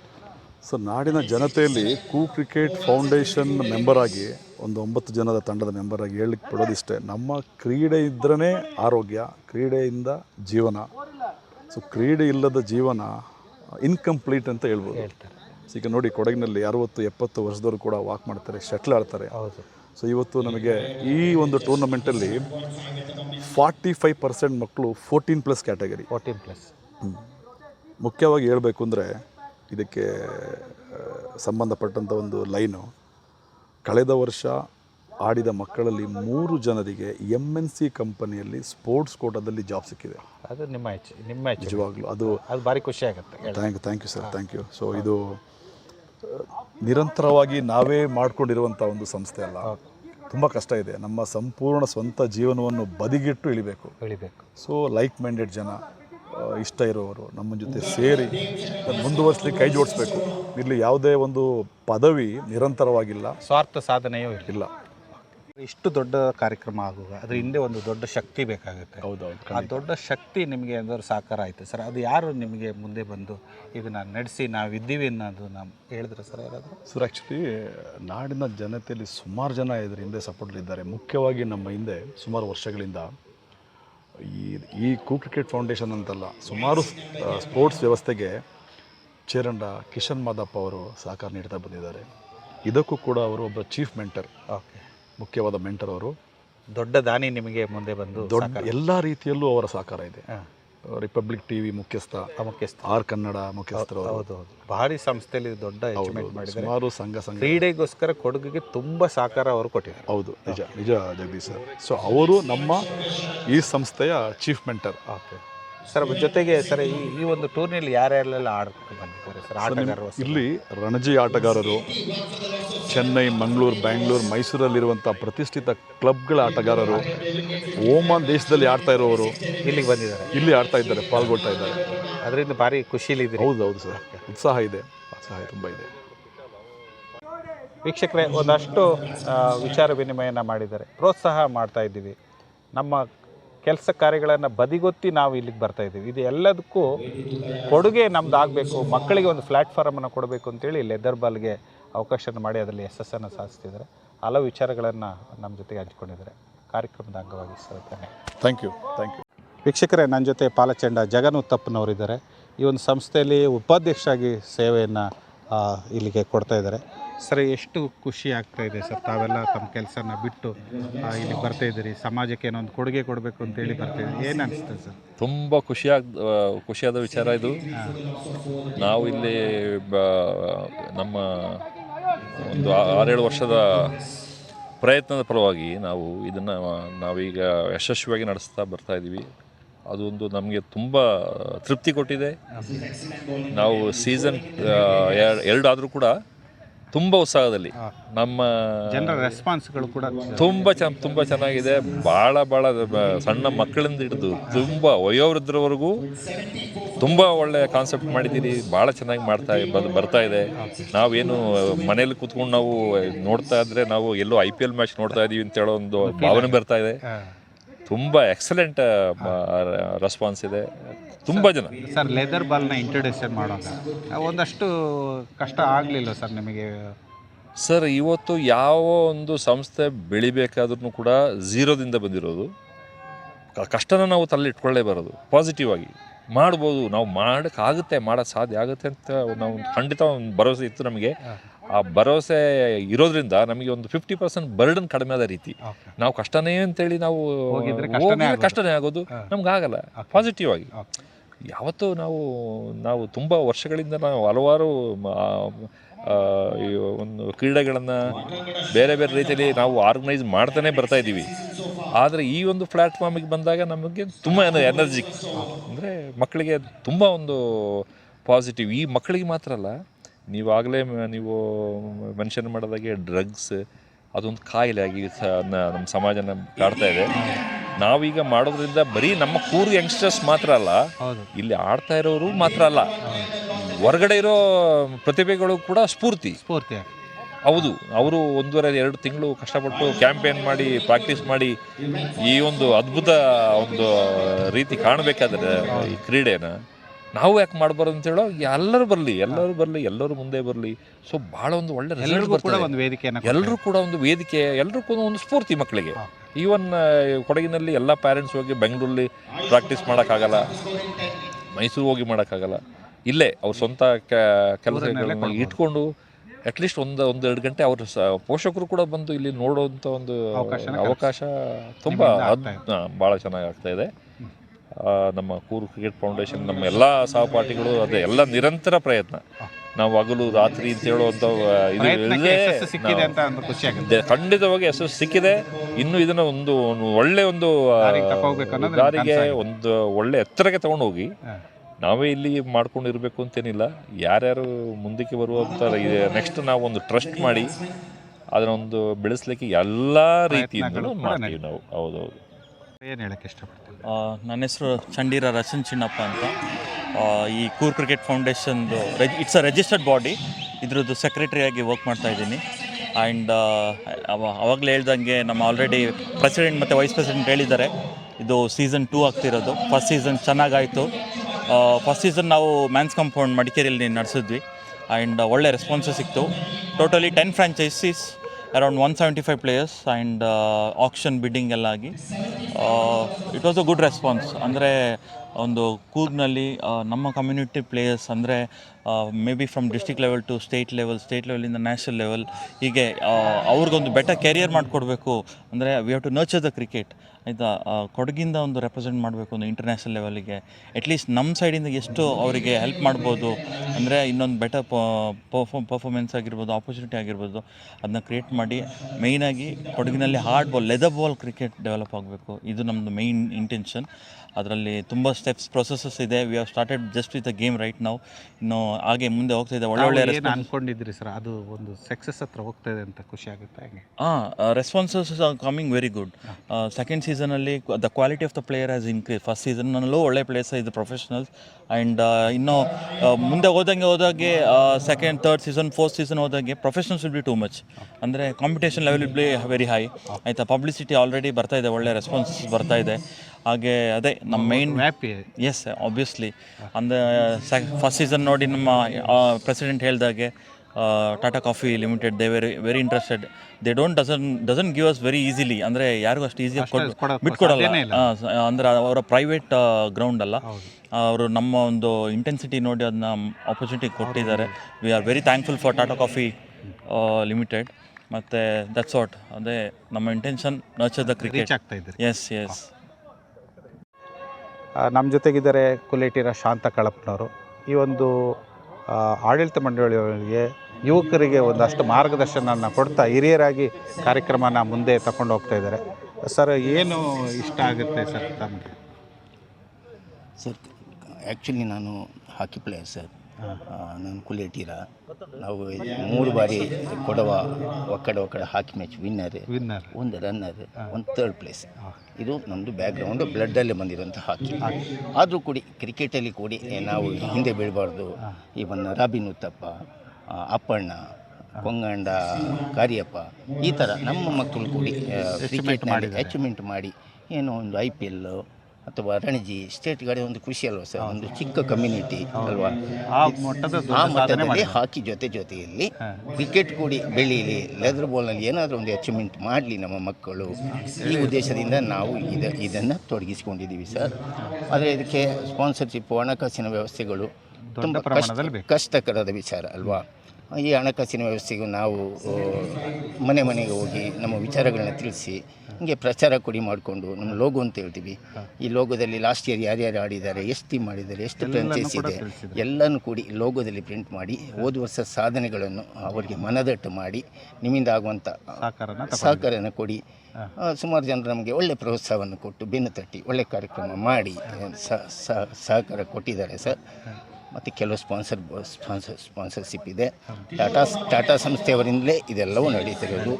S3: ಸೊ ನಾಡಿನ ಜನತೆಯಲ್ಲಿ ಕೂ ಕ್ರಿಕೆಟ್ ಫೌಂಡೇಶನ್ ಮೆಂಬರ್ ಆಗಿ ಒಂದು ಒಂಬತ್ತು ಜನದ ತಂಡದ ಮೆಂಬರ್ ಆಗಿ ಹೇಳಲಿಕ್ಕೆ ಪಡೋದಿಷ್ಟೇ ನಮ್ಮ ಕ್ರೀಡೆ ಇದ್ರೇ ಆರೋಗ್ಯ ಕ್ರೀಡೆಯಿಂದ ಜೀವನ. ಸೊ ಕ್ರೀಡೆ ಇಲ್ಲದ ಜೀವನ ಇನ್ಕಂಪ್ಲೀಟ್ ಅಂತ ಹೇಳ್ಬೋದು. ಈಗ ನೋಡಿ ಕೊಡಗಿನಲ್ಲಿ ಅರವತ್ತು ಎಪ್ಪತ್ತು ವರ್ಷದವರು ಕೂಡ ವಾಕ್ ಮಾಡ್ತಾರೆ ಶಟ್ಲ್ ಆಡ್ತಾರೆ.
S2: ಹೌದು.
S3: ಸೊ ಇವತ್ತು ನಮಗೆ ಈ ಒಂದು ಟೂರ್ನಮೆಂಟಲ್ಲಿ ಫಾರ್ಟಿ ಫೈವ್ ಪರ್ಸೆಂಟ್ ಮಕ್ಕಳು fourteen plus category
S2: fourteen plus
S3: ಮುಖ್ಯವಾಗಿ ಹೇಳಬೇಕು ಅಂದರೆ ಇದಕ್ಕೆ ಸಂಬಂಧಪಟ್ಟಂಥ ಒಂದು ಲೈನು. ಕಳೆದ ವರ್ಷ ಆಡಿದ ಮಕ್ಕಳಲ್ಲಿ ಮೂರು ಜನರಿಗೆ ಎಂ ಎನ್ ಸಿ ಕಂಪನಿಯಲ್ಲಿ ಸ್ಪೋರ್ಟ್ಸ್ ಕೋಟಾದಲ್ಲಿ ಜಾಬ್ ಸಿಕ್ಕಿದೆ.
S2: ಅದು ನಿಮ್ಮ ಹೆಚ್ಚು ನಿಮ್ಮ
S3: ನಿಜವಾಗ್ಲೂ ಅದು
S2: ಅದು ಭಾರಿ ಖುಷಿ ಆಗುತ್ತೆ
S3: thank you thank you sir thank you. So ಇದು ನಿರಂತರವಾಗಿ ನಾವೇ ಮಾಡಿಕೊಂಡಿರುವಂಥ ಒಂದು ಸಂಸ್ಥೆ ಅಲ್ಲ. ತುಂಬ ಕಷ್ಟ ಇದೆ. ನಮ್ಮ ಸಂಪೂರ್ಣ ಸ್ವಂತ ಜೀವನವನ್ನು ಬದಿಗಿಟ್ಟು ಇಳಿಬೇಕು.
S2: ಇಳಿಬೇಕು.
S3: ಸೊ ಲೈಕ್ ಮೈಂಡೆಡ್ ಜನ ಇಷ್ಟ ಇರೋರು ನಮ್ಮ ಜೊತೆ ಸೇರಿ ಮುಂದುವರಿಸ್ಲಿಕ್ಕೆ ಕೈ ಜೋಡಿಸ್ಬೇಕು. ಇಲ್ಲಿ ಯಾವುದೇ ಒಂದು ಪದವಿ ನಿರಂತರವಾಗಿಲ್ಲ.
S2: ಸ್ವಾರ್ಥ ಸಾಧನೆಯೂ ಇಲ್ಲ. ಇಷ್ಟು ದೊಡ್ಡ ಕಾರ್ಯಕ್ರಮ ಆಗುವ ಅದ್ರ ಹಿಂದೆ ಒಂದು ದೊಡ್ಡ ಶಕ್ತಿ ಬೇಕಾಗುತ್ತೆ.
S3: ಹೌದೌದು
S2: ಆ ದೊಡ್ಡ ಶಕ್ತಿ ನಿಮಗೆ ಅಂದರೆ ಸಾಕಾರ ಆಯಿತು ಸರ್. ಅದು ಯಾರು ನಿಮಗೆ ಮುಂದೆ ಬಂದು ಇದನ್ನ ನಡೆಸಿ ನಾವು ಇದ್ದೀವಿ ಅನ್ನೋದು ನಾವು ಹೇಳಿದ್ರೆ ಸರ್ ಯಾರಾದರೂ?
S3: ಸರ್ ಆ್ಯಕ್ಚುಲಿ ನಾಡಿನ ಜನತೆಯಲ್ಲಿ ಸುಮಾರು ಜನ ಇದ್ರ ಹಿಂದೆ ಸಪೋರ್ಟ್ಲಿದ್ದಾರೆ. ಮುಖ್ಯವಾಗಿ ನಮ್ಮ ಹಿಂದೆ ಸುಮಾರು ವರ್ಷಗಳಿಂದ ಈ ಈ ಕೂ ಕ್ರಿಕೆಟ್ ಫೌಂಡೇಶನ್ ಅಂತಲ್ಲ ಸುಮಾರು ಸ್ಪೋರ್ಟ್ಸ್ ವ್ಯವಸ್ಥೆಗೆ ಚೇರಂಡ ಕಿಶನ್ ಮಾದಪ್ಪ ಅವರು ಸಹಕಾರ ನೀಡ್ತಾ ಬಂದಿದ್ದಾರೆ. ಇದಕ್ಕೂ ಕೂಡ ಅವರು ಒಬ್ಬ ಚೀಫ್ ಮೆಂಟರ್
S2: ಓಕೆ
S3: ಮುಖ್ಯವಾದ ಮೆಂಟರ್ ಅವರು.
S2: ದೊಡ್ಡ ದಾನಿ ನಿಮಗೆ ಮುಂದೆ ಬಂದು
S3: ದೊಡ್ಡ. ಎಲ್ಲ ರೀತಿಯಲ್ಲೂ ಅವರ ಸಹಕಾರ ಇದೆ. ರಿಪಬ್ಲಿಕ್ ಟಿವಿ ಮುಖ್ಯಸ್ಥ
S2: ಮುಖ್ಯಸ್ಥ.
S3: ಆರ್ ಕನ್ನಡ ಮುಖ್ಯಸ್ಥರು
S2: ಹೌದು ಹೌದು ಭಾರಿ ಸಂಸ್ಥೆಯಲ್ಲಿ ದೊಡ್ಡ ಅಚೀವ್ಮೆಂಟ್. ಮಾಡಿದ್ದಾರೆ.
S3: ಸುಮಾರು ಸಂಘ ಸಂಘ.
S2: ಕ್ರೀಡೆಗೋಸ್ಕರ ಕೊಡಗಿಗೆ ತುಂಬ ಸಹಕಾರ ಅವರು ಕೊಟ್ಟಿದ್ದಾರೆ.
S3: ಹೌದು ನಿಜ ನಿಜ ಜಗದೀಶ್ ಸರ್. ಸೊ ಅವರು ನಮ್ಮ ಈ ಸಂಸ್ಥೆಯ ಚೀಫ್ ಮೆಂಟರ್
S2: ಓಕೆ ಸರ್ ಜೊತೆಗೆ ಸರ್ ಈ ಈ ಒಂದು ಟೂರ್ನಿಯಲ್ಲಿ ಯಾರ್ಯಾರೆಲ್ಲ ಆಡ್ಕೊಂಡು ಬಂದಿದ್ದಾರೆ ಸರ್ ಆಟಗಾರರು?
S3: ಇಲ್ಲಿ ರಣಜಿ ಆಟಗಾರರು ಚೆನ್ನೈ ಮಂಗಳೂರು ಬ್ಯಾಂಗ್ಳೂರು ಮೈಸೂರಲ್ಲಿರುವಂಥ ಪ್ರತಿಷ್ಠಿತ ಕ್ಲಬ್ಗಳ ಆಟಗಾರರು ಓಮಾನ್ ದೇಶದಲ್ಲಿ ಆಡ್ತಾ ಇರೋರು
S2: ಇಲ್ಲಿಗೆ ಬಂದಿದ್ದಾರೆ.
S3: ಇಲ್ಲಿ ಆಡ್ತಾ ಇದ್ದಾರೆ ಪಾಲ್ಗೊಳ್ತಾ ಇದ್ದಾರೆ.
S2: ಅದರಿಂದ ಭಾರಿ ಖುಷಿಲಿದ್ದೀರಿ
S3: ಹೌದು ಹೌದು ಸರ್. ಉತ್ಸಾಹ ಇದೆ. ಉತ್ಸಾಹ ತುಂಬ ಇದೆ.
S2: ವೀಕ್ಷಕರೇ ಒಂದಷ್ಟು ಆ, ವಿಚಾರ ವಿನಿಮಯನ ಮಾಡಿದ್ದಾರೆ. ಪ್ರೋತ್ಸಾಹ ಮಾಡ್ತಾ ಇದ್ದೀವಿ. ನಮ್ಮ ಕೆಲಸ ಕಾರ್ಯಗಳನ್ನು ಬದಿಗೊತ್ತಿ ನಾವು ಇಲ್ಲಿಗೆ ಬರ್ತಾ ಇದ್ದೀವಿ. ಇದು ಎಲ್ಲದಕ್ಕೂ ಕೊಡುಗೆ ನಮ್ದು ಆಗಬೇಕು. ಮಕ್ಕಳಿಗೆ ಒಂದು ಪ್ಲ್ಯಾಟ್ಫಾರ್ಮನ್ನು ಕೊಡಬೇಕು ಅಂತೇಳಿ ಲೆದರ್ ಬಾಲ್ಗೆ ಅವಕಾಶನ ಮಾಡಿ ಅದರಲ್ಲಿ ಯಶಸ್ಸನ್ನು ಸಾಧಿಸ್ತಿದ್ದಾರೆ. ಹಲವು ವಿಚಾರಗಳನ್ನು ನಮ್ಮ ಜೊತೆಗೆ ಹಂಚ್ಕೊಂಡಿದ್ದಾರೆ. ಕಾರ್ಯಕ್ರಮದ ಅಂಗವಾಗಿ sir
S3: thank you thank you
S2: ವೀಕ್ಷಕರೇ ನನ್ನ ಜೊತೆ ಪಾಲಚಂಡ ಜಗನ್ ಉತ್ತಪ್ಪನವರಿದ್ದಾರೆ. ಈ ಒಂದು ಸಂಸ್ಥೆಯಲ್ಲಿ ಉಪಾಧ್ಯಕ್ಷರಾಗಿ ಸೇವೆಯನ್ನು ಇಲ್ಲಿಗೆ ಕೊಡ್ತಾ ಇದ್ದಾರೆ. ಸರ್ ಎಷ್ಟು ಖುಷಿ ಆಗ್ತಾ ಇದೆ ಸರ್ ತಾವೆಲ್ಲ ತಮ್ಮ ಕೆಲಸನ ಬಿಟ್ಟು ಇಲ್ಲಿ ಇಲ್ಲಿಗೆ ಬರ್ತಾ ಇದ್ದೀರಿ. ಸಮಾಜಕ್ಕೆ ಏನೋ ಒಂದು ಕೊಡುಗೆ ಕೊಡಬೇಕು ಅಂತೇಳಿ ಬರ್ತಾ ಇದ್ದೀರಿ. ಏನು ಅನಿಸ್ತದೆ ಸರ್?
S5: ತುಂಬ ಖುಷಿಯಾಗ ಖುಷಿಯಾದ ವಿಚಾರ ಇದು. ನಾವು ಇಲ್ಲಿ ಬ- ನಮ್ಮ ಒಂದು ಆರೇಳು ವರ್ಷದ ಪ್ರಯತ್ನದ ಫಲವಾಗಿ ನಾವು ಇದನ್ನು ನಾವೀಗ ಯಶಸ್ವಿಯಾಗಿ ನಡೆಸ್ತಾ ಬರ್ತಾ ಇದ್ದೀವಿ. ಅದೊಂದು ನಮಗೆ ತುಂಬ ತೃಪ್ತಿ ಕೊಟ್ಟಿದೆ. ನಾವು ಸೀಸನ್ ಎರಡಾದರೂ ಕೂಡ ತುಂಬ ಉತ್ಸಾಹದಲ್ಲಿ ನಮ್ಮ
S2: ಜನರ ರೆಸ್ಪಾನ್ಸ್ಗಳು ಕೂಡ
S5: ತುಂಬ ಚೆನ್ನ ತುಂಬ ಚೆನ್ನಾಗಿದೆ. ಭಾಳ ಭಾಳ ಸಣ್ಣ ಮಕ್ಕಳಿಂದ ಹಿಡಿದು ತುಂಬ ವಯೋವೃದ್ಧರವರೆಗೂ ತುಂಬ ಒಳ್ಳೆ ಕಾನ್ಸೆಪ್ಟ್ ಮಾಡಿದ್ದೀರಿ. ಭಾಳ ಚೆನ್ನಾಗಿ ಮಾಡ್ತಾ ಬರ್ತಾ ಇದೆ. ನಾವೇನು ಮನೇಲಿ ಕೂತ್ಕೊಂಡು ನಾವು ನೋಡ್ತಾ ಇದ್ರೆ ನಾವು ಎಲ್ಲೋ ಐ ಪಿ ಎಲ್ ಮ್ಯಾಚ್ ನೋಡ್ತಾ ಇದ್ದೀವಿ ಅಂತ ಹೇಳೋ ಒಂದು ಭಾವನೆ ಬರ್ತಾ ಇದೆ. ತುಂಬ ಎಕ್ಸಲೆಂಟ್ ರೆಸ್ಪಾನ್ಸ್ ಇದೆ. ತುಂಬ ಜನ.
S2: ಸರ್ ಲೆದರ್ ಬಾಲ್ನ ಇಂಟ್ರೊಡ್ಯೂಷನ್ ಮಾಡೋಣ ಒಂದಷ್ಟು ಕಷ್ಟ ಆಗಲಿಲ್ಲ ಸರ್ ನಿಮಗೆ?
S5: ಸರ್ ಇವತ್ತು ಯಾವ ಒಂದು ಸಂಸ್ಥೆ ಬೆಳಿಬೇಕಾದ್ರೂ ಕೂಡ ಝೀರೋದಿಂದ ಬಂದಿರೋದು. ಕಷ್ಟನ ನಾವು ತಲೆ ಇಟ್ಕೊಳ್ಳೇ ಬರೋದು ಪಾಸಿಟಿವ್ ಆಗಿ. ಮಾಡ್ಬೋದು ನಾವು ಮಾಡೋಕ್ಕಾಗುತ್ತೆ ಮಾಡೋಕ್ಕೆ ಸಾಧ್ಯ ಆಗುತ್ತೆ ಅಂತ ನಾವು ಖಂಡಿತ ಒಂದು ಭರವಸೆ ಇತ್ತು ನಮಗೆ. ಆ ಭರವಸೆ ಇರೋದ್ರಿಂದ ನಮಗೆ ಒಂದು ಫಿಫ್ಟಿ ಪರ್ಸೆಂಟ್ ಬರ್ಡನ್ ಕಡಿಮೆ ಆದ ರೀತಿ. ನಾವು ಕಷ್ಟನೇ ಅಂತೇಳಿ ನಾವು
S2: ಹೋಗಿದ್ರೆ ಕಷ್ಟನೇ ಆಗೋದು.
S5: ಕಷ್ಟನೇ ಆಗೋದು. ನಮ್ಗೆ ಆಗಲ್ಲ ಪಾಸಿಟಿವ್ ಆಗಿ. ಯಾವತ್ತೂ ನಾವು ನಾವು ತುಂಬ ವರ್ಷಗಳಿಂದ ನಾವು ಹಲವಾರು ಒಂದು ಕ್ರೀಡೆಗಳನ್ನು ಬೇರೆ ಬೇರೆ ರೀತಿಯಲ್ಲಿ ನಾವು ಆರ್ಗನೈಸ್ ಮಾಡ್ತಾನೆ ಬರ್ತಾ ಇದ್ದೀವಿ. ಆದರೆ ಈ ಒಂದು ಪ್ಲ್ಯಾಟ್ಫಾರ್ಮಿಗೆ ಬಂದಾಗ ನಮಗೆ ತುಂಬ ಎನರ್ಜಿ ಅಂದರೆ ಮಕ್ಕಳಿಗೆ ತುಂಬ ಒಂದು ಪಾಸಿಟಿವ್ ಈ ಮಕ್ಕಳಿಗೆ ಮಾತ್ರ ಅಲ್ಲ ನೀವಾಗಲೇ ನೀವು ಮೆನ್ಷನ್ ಮಾಡಿದಾಗೆ ಡ್ರಗ್ಸ್ ಅದೊಂದು ಕಾಯಿಲೆ ಆಗಿ ನಮ್ಮ ಸಮಾಜನ ಕಾಡ್ತಾ ಇದೆ. ನಾವೀಗ ಮಾಡೋದ್ರಿಂದ ಬರೀ ನಮ್ಮ ಕೂರ್ ಯಂಗ್ಸ್ಟರ್ಸ್ ಮಾತ್ರ ಅಲ್ಲ ಇಲ್ಲಿ ಆಡ್ತಾ ಇರೋರು ಮಾತ್ರ ಅಲ್ಲ. ಹೊರಗಡೆ ಇರೋ ಪ್ರತಿಭೆಗಳು ಕೂಡ ಸ್ಫೂರ್ತಿ.
S2: ಸ್ಫೂರ್ತಿ.
S5: ಹೌದು ಅವರು ಒಂದೂವರೆ ಎರಡು ತಿಂಗಳು ಕಷ್ಟಪಟ್ಟು ಕ್ಯಾಂಪೇನ್ ಮಾಡಿ ಪ್ರಾಕ್ಟೀಸ್ ಮಾಡಿ ಈ ಒಂದು ಅದ್ಭುತ ಒಂದು ರೀತಿ ಕಾಣಬೇಕಾದ್ರೆ ಈ ಕ್ರೀಡೆನ. ನಾವು ಯಾಕೆ ಮಾಡಬಾರ್ದು ಅಂತ ಹೇಳೋ ಎಲ್ಲರೂ ಬರಲಿ ಎಲ್ಲರೂ ಬರಲಿ ಎಲ್ಲರೂ ಮುಂದೆ ಬರಲಿ. ಸೊ ಭಾಳ ಒಂದು ಒಳ್ಳೆ
S2: ಒಂದು ವೇದಿಕೆಯನ್ನು
S5: ಎಲ್ಲರೂ ಕೂಡ ಒಂದು ವೇದಿಕೆ ಎಲ್ಲರೂ ಕೂಡ ಒಂದು ಸ್ಫೂರ್ತಿ ಮಕ್ಕಳಿಗೆ. ಈವನ್ ಕೊಡಗಿನಲ್ಲಿ ಎಲ್ಲ ಪ್ಯಾರೆಂಟ್ಸ್ ಹೋಗಿ ಬೆಂಗಳೂರಲ್ಲಿ ಪ್ರಾಕ್ಟೀಸ್ ಮಾಡೋಕ್ಕಾಗಲ್ಲ ಮೈಸೂರು ಹೋಗಿ ಮಾಡೋಕ್ಕಾಗಲ್ಲ. ಇಲ್ಲೇ ಅವ್ರ ಸ್ವಂತ ಕೆಲಸಗಳನ್ನು ಇಟ್ಕೊಂಡು ಅಟ್ಲೀಸ್ಟ್ ಒಂದು ಒಂದು ಎರಡು ಗಂಟೆ ಅವ್ರ ಸ ಪೋಷಕರು ಕೂಡ ಬಂದು ಇಲ್ಲಿ ನೋಡುವಂಥ ಒಂದು ಅವಕಾಶ ತುಂಬ ಭಾಳ ಚೆನ್ನಾಗಿ ಆಗ್ತಾ ಇದೆ. ನಮ್ಮ ಕೂರು ಕ್ರಿಕೆಟ್ ಫೌಂಡೇಶನ್ ನಮ್ಮ ಎಲ್ಲ ಸಹಪಾಠಿಗಳು ಅದೇ ಎಲ್ಲ ನಿರಂತರ ಪ್ರಯತ್ನ. ನಾವು ಹಗಲು ರಾತ್ರಿ ಅಂತ ಹೇಳುವಂಥ ಇದು ಇಲ್ಲದೆ. ಖಂಡಿತವಾಗಿ ಯಶಸ್ಸು ಸಿಕ್ಕಿದೆ. ಇನ್ನು ಇದನ್ನ ಒಂದು ಒಂದು ಒಳ್ಳೆ ಒಂದು
S2: ದಾರಿಗೆ
S5: ಒಂದು ಒಳ್ಳೆ ಎತ್ತರಕ್ಕೆ ತಗೊಂಡೋಗಿ
S2: ಹೋಗಿ
S5: ನಾವೇ ಇಲ್ಲಿ ಮಾಡ್ಕೊಂಡು ಇರಬೇಕು ಅಂತೇನಿಲ್ಲ. ಯಾರ್ಯಾರು ಮುಂದಕ್ಕೆ ಬರುವಂತ ನೆಕ್ಸ್ಟ್ ನಾವು ಒಂದು ಟ್ರಸ್ಟ್ ಮಾಡಿ ಅದನ್ನ ಒಂದು ಬೆಳೆಸ್ಲಿಕ್ಕೆ ಎಲ್ಲ ರೀತಿಯಿಂದಲೂ ಮಾಡ್ತೀವಿ ನಾವು. ಹೌದೌದು.
S2: ಏನು ಹೇಳಕ್ಕೆ ಇಷ್ಟಪಡ್ತೀನಿ
S6: ನನ್ನ ಹೆಸರು ಚಂಡೀರ ರಚನ್ ಚಿನ್ನಪ್ಪ ಅಂತ. ಈ ಕೂರ್ ಕ್ರಿಕೆಟ್ ಫೌಂಡೇಶನ್ದು ರೆಜ್, ಇಟ್ಸ್ ಅ ರೆಜಿಸ್ಟರ್ಡ್ ಬಾಡಿ. ಇದ್ರದ್ದು ಸೆಕ್ರೆಟರಿಯಾಗಿ ವರ್ಕ್ ಮಾಡ್ತಾ ಇದ್ದೀನಿ. ಆ್ಯಂಡ್ ಅವ, ಅವಾಗಲೇ ಹೇಳ್ದಂಗೆ ನಮ್ಮ ಆಲ್ರೆಡಿ ಪ್ರೆಸಿಡೆಂಟ್ ಮತ್ತು ವೈಸ್ ಪ್ರೆಸಿಡೆಂಟ್ ಹೇಳಿದ್ದಾರೆ. ಇದು ಸೀಸನ್ ಟೂ ಆಗ್ತಿರೋದು. ಫಸ್ಟ್ ಸೀಸನ್ ಚೆನ್ನಾಗಾಯಿತು. ಫಸ್ಟ್ ಸೀಸನ್ ನಾವು ಮ್ಯಾನ್ಸ್ ಕಂಪೌಂಡ್ ಮಡಿಕೇರಿಯಲ್ಲಿ ನಡೆಸಿದ್ವಿ. ಆ್ಯಂಡ್ ಒಳ್ಳೆ ರೆಸ್ಪಾನ್ಸಸ್ ಸಿಕ್ತು. Totally ten franchises around one seventy five players and auction bidding ಎಲ್ಲ ಆಗಿ. It was a good response ಅಂದರೆ ಒಂದು ಕೂರ್ಗ್ನಲ್ಲಿ ನಮ್ಮ ಕಮ್ಯುನಿಟಿ ಪ್ಲೇಯರ್ಸ್ ಅಂದರೆ maybe from district level to state level state ಲೆವೆಲಿಂದ national level ಹೀಗೆ ಅವ್ರಿಗೊಂದು ಬೆಟರ್ ಕೆರಿಯರ್ ಮಾಡಿಕೊಡ್ಬೇಕು. ಅಂದರೆ we have to nurture the cricket ಆಯಿತಾ? ಕೊಡಗಿಂದ ಒಂದು ರೆಪ್ರೆಸೆಂಟ್ ಮಾಡಬೇಕು ಒಂದು ಇಂಟರ್ನ್ಯಾಷನಲ್ ಲೆವೆಲಿಗೆ ಅಟ್ಲೀಸ್ಟ್ ನಮ್ಮ ಸೈಡಿಂದ ಎಷ್ಟು ಅವರಿಗೆ ಹೆಲ್ಪ್ ಮಾಡ್ಬೋದು, ಅಂದರೆ ಇನ್ನೊಂದು ಬೆಟರ್ ಪರ್ಫಾರ್ಮೆನ್ಸ್ ಆಗಿರ್ಬೋದು ಆಪರ್ಚುನಿಟಿ ಆಗಿರ್ಬೋದು ಅದನ್ನ ಕ್ರಿಯೇಟ್ ಮಾಡಿ ಮೇಯ್ನಾಗಿ ಕೊಡಗಿನಲ್ಲಿ hard ball leather ball cricket develop ಆಗಬೇಕು. ಇದು ನಮ್ಮದು ಮೇಯ್ನ್ ಇಂಟೆನ್ಷನ್ ಅದರಲ್ಲಿ ತುಂಬ ಸ್ಟೆಪ್ಸ್ ಪ್ರೊಸೆಸಸ್ ಇದೆ we have started just with a game right ನಾವು ಇನ್ನು ಹಾಗೆ ಮುಂದೆ ಹೋಗ್ತಾ ಇದೆ. ಒಳ್ಳೊಳ್ಳೆ
S2: ಏನು
S6: response-
S2: ಅನ್ಕೊಂಡಿದ್ರಿ ಸರ್ ಅದು ಒಂದು ಸಕ್ಸಸ್ ಹತ್ರ ಹೋಗ್ತಾ ಇದೆ ಅಂತ ಖುಷಿ ಆಗುತ್ತೆ ಹಾಗೆ?
S6: ಹಾಂ. Responses are coming very good second ಸೀಸನಲ್ಲಿ the quality of the player as increase first ಸೀಸನ್ನಲ್ಲೂ ಒಳ್ಳೆ ಪ್ಲೇಯರ್ಸ್ ಇದೆ ಪ್ರೊಫೆಷನಲ್ಸ್ ಆ್ಯಂಡ್ ಇನ್ನು ಮುಂದೆ ಹೋದಂಗೆ ಹೋದಾಗೆ second third season fourth season ಹೋದಾಗೆ professionals will be too much ಅಂದರೆ competition level will be very high. ಆಯಿತಾ ಪಬ್ಲಿಸಿಟಿ ಆಲ್ರೆಡಿ ಬರ್ತಾ ಇದೆ ಒಳ್ಳೆ ರೆಸ್ಪಾನ್ಸಸ್ ಬರ್ತಾ ಇದೆ. ಹಾಗೆ ಅದೇ ನಮ್ಮ ಮೈನ್
S2: ಹ್ಯಾಪಿ
S6: ಎಸ್ ಆಬ್ವಿಯಸ್ಲಿ ಅಂದರೆ ಫಸ್ಟ್ ಸೀಸನ್ ನೋಡಿ ನಮ್ಮ ಪ್ರೆಸಿಡೆಂಟ್ ಹೇಳಿದಾಗೆ Tata coffee limited they very very interested they don't doesn't doesn't give us very easily ಅಂದರೆ ಯಾರಿಗೂ ಅಷ್ಟು ಈಸಿಯಾಗಿ
S2: ಕೊಡೋಕ್ಕೆ
S6: ಬಿಟ್ಕೊಡಲ್ಲ. ಅಂದರೆ ಅವರ ಪ್ರೈವೇಟ್ ಗ್ರೌಂಡ್ ಅಲ್ಲ. ಅವರು ನಮ್ಮ ಒಂದು ಇಂಟೆನ್ಸಿಟಿ ನೋಡಿ ಅದನ್ನ ಆಪರ್ಚುನಿಟಿ ಕೊಟ್ಟಿದ್ದಾರೆ. We are very thankful for Tata coffee limited ಮತ್ತು ದಟ್ಸ್ ವಾಟ್ ಅದೇ ನಮ್ಮ intention nurture the cricket yes yes
S2: ನಮ್ಮ ಜೊತೆಗಿದ್ದಾರೆ ಕುಲೇಟಿರ ಶಾಂತ ಕಳಪ್ಪನವರು ಈ ಒಂದು ಆಡಳಿತ ಮಂಡಳಿಯವರಿಗೆ ಯುವಕರಿಗೆ ಒಂದಷ್ಟು ಮಾರ್ಗದರ್ಶನವನ್ನು ಕೊಡ್ತಾ ಹಿರಿಯರಾಗಿ ಕಾರ್ಯಕ್ರಮನ ಮುಂದೆ ತಗೊಂಡು ಹೋಗ್ತಾ ಇದ್ದಾರೆ. ಸರ್, ಏನು ಇಷ್ಟ ಆಗುತ್ತೆ ಸರ್ ತಮಗೆ?
S7: ಸರ್ ಆ್ಯಕ್ಚುಲಿ ನಾನು ಹಾಕಿ ಪ್ಲೇಯರ್ ಸರ್. ನಾನು ಇಟ್ಟಿರ ನಾವು ಮೂರು ಬಾರಿ ಕೊಡವ ಒಕ್ಕಡ ಒಕ್ಕಡ ಹಾಕಿ ಮ್ಯಾಚ್ ವಿನ್ನರ್
S2: ವಿನ್ನರ್
S7: ಒಂದು ರನ್ನರ್ ಒಂದು ಥರ್ಡ್ ಪ್ಲೇಸ್ ಇದು ನಮ್ಮದು ಬ್ಯಾಕ್ಗ್ರೌಂಡು ಬ್ಲಡ್ಡಲ್ಲೇ ಬಂದಿರುವಂಥ ಹಾಕಿ ಆದರೂ ಕೂಡಿ ಕ್ರಿಕೆಟಲ್ಲಿ ಕೂಡಿ ನಾವು ಹಿಂದೆ ಬೀಳಬಾರ್ದು. ಇವನ್ ರಾಬಿನ್ ಉತ್ತಪ್ಪ ಅಪ್ಪಣ್ಣ ಕೊಂಗಂಡ ಕಾರ್ಯಪ್ಪ ಈ ಥರ ನಮ್ಮ ಮಕ್ಕಳು ಕೂಡಿ ಕ್ರಿಕೆಟ್ ಅಚೀವ್ಮೆಂಟ್ ಮಾಡಿ ಏನೋ ಒಂದು ಐ ಪಿ ಎಲ್ ಅಥವಾ ರಣಜಿ ಸ್ಟೇಟ್ ಕಡೆ ಒಂದು ಖುಷಿ ಅಲ್ವಾ ಸರ್? ಒಂದು ಚಿಕ್ಕ ಕಮ್ಯುನಿಟಿ ಅಲ್ವಾ?
S2: ಆ
S7: ಮಟ್ಟದಲ್ಲಿ ಹಾಕಿ ಜೊತೆ ಜೊತೆಯಲ್ಲಿ ಕ್ರಿಕೆಟ್ ಕೂಡಿ ಬೆಳೀಲಿ ಲೆದರ್ ಬಾಲ್ನಲ್ಲಿ ಏನಾದರೂ ಒಂದು ಅಚೀವ್ಮೆಂಟ್ ಮಾಡಲಿ ನಮ್ಮ ಮಕ್ಕಳು. ಈ ಉದ್ದೇಶದಿಂದ ನಾವು ಇದ ಇದನ್ನು ತೊಡಗಿಸಿಕೊಂಡಿದ್ದೀವಿ ಸರ್. ಆದರೆ ಇದಕ್ಕೆ ಸ್ಪಾನ್ಸರ್ಶಿಪ್ ಹಣಕಾಸಿನ ವ್ಯವಸ್ಥೆಗಳು ತುಂಬ
S2: ಕಷ್ಟ.
S7: ಕಷ್ಟಕರದ ವಿಚಾರ ಅಲ್ವಾ? ಈ ಹಣಕಾಸಿನ ವ್ಯವಸ್ಥೆಗೂ ನಾವು ಮನೆ ಮನೆಗೆ ಹೋಗಿ ನಮ್ಮ ವಿಚಾರಗಳನ್ನ ತಿಳಿಸಿ ಹಿಂಗೆ ಪ್ರಚಾರ ಕೊಡಿ ಮಾಡಿಕೊಂಡು ನಮ್ಮ ಲೋಗೋ ಅಂತ ಹೇಳ್ತೀವಿ. ಈ ಲೋಗೋದಲ್ಲಿ ಲಾಸ್ಟ್ ಇಯರ್ ಯಾರ್ಯಾರು ಆಡಿದ್ದಾರೆ ಎಷ್ಟು ಟೀಮ್ ಮಾಡಿದ್ದಾರೆ ಎಷ್ಟು ಫ್ರಾಂಚೈಸ್ ಇದೆ ಎಲ್ಲನೂ ಕೂಡಿ ಲೋಗೋದಲ್ಲಿ ಪ್ರಿಂಟ್ ಮಾಡಿ ಹೋದ ವರ್ಷ ಸಾಧನೆಗಳನ್ನು ಅವರಿಗೆ ಮನದಟ್ಟು ಮಾಡಿ ನಿಮ್ಮಿಂದ ಆಗುವಂಥ
S2: ಸಹಕಾರನ
S7: ಕೊಡಿ. ಸುಮಾರು ಜನರು ನಮಗೆ ಒಳ್ಳೆ ಪ್ರೋತ್ಸಾಹವನ್ನು ಕೊಟ್ಟು ಬೆನ್ನು ತಟ್ಟಿ ಒಳ್ಳೆ ಕಾರ್ಯಕ್ರಮ ಮಾಡಿ ಸಹಕಾರ ಕೊಟ್ಟಿದ್ದಾರೆ ಸರ್. ಮತ್ತು ಕೆಲವು ಸ್ಪಾನ್ಸರ್ ಸ್ಪಾನ್ಸರ್ ಸ್ಪಾನ್ಸರ್ಶಿಪ್ ಇದೆ. ಟಾಟಾ ಟಾಟಾ ಸಂಸ್ಥೆಯವರಿಂದಲೇ ಇದೆಲ್ಲವೂ ನಡೀತಿರೋದು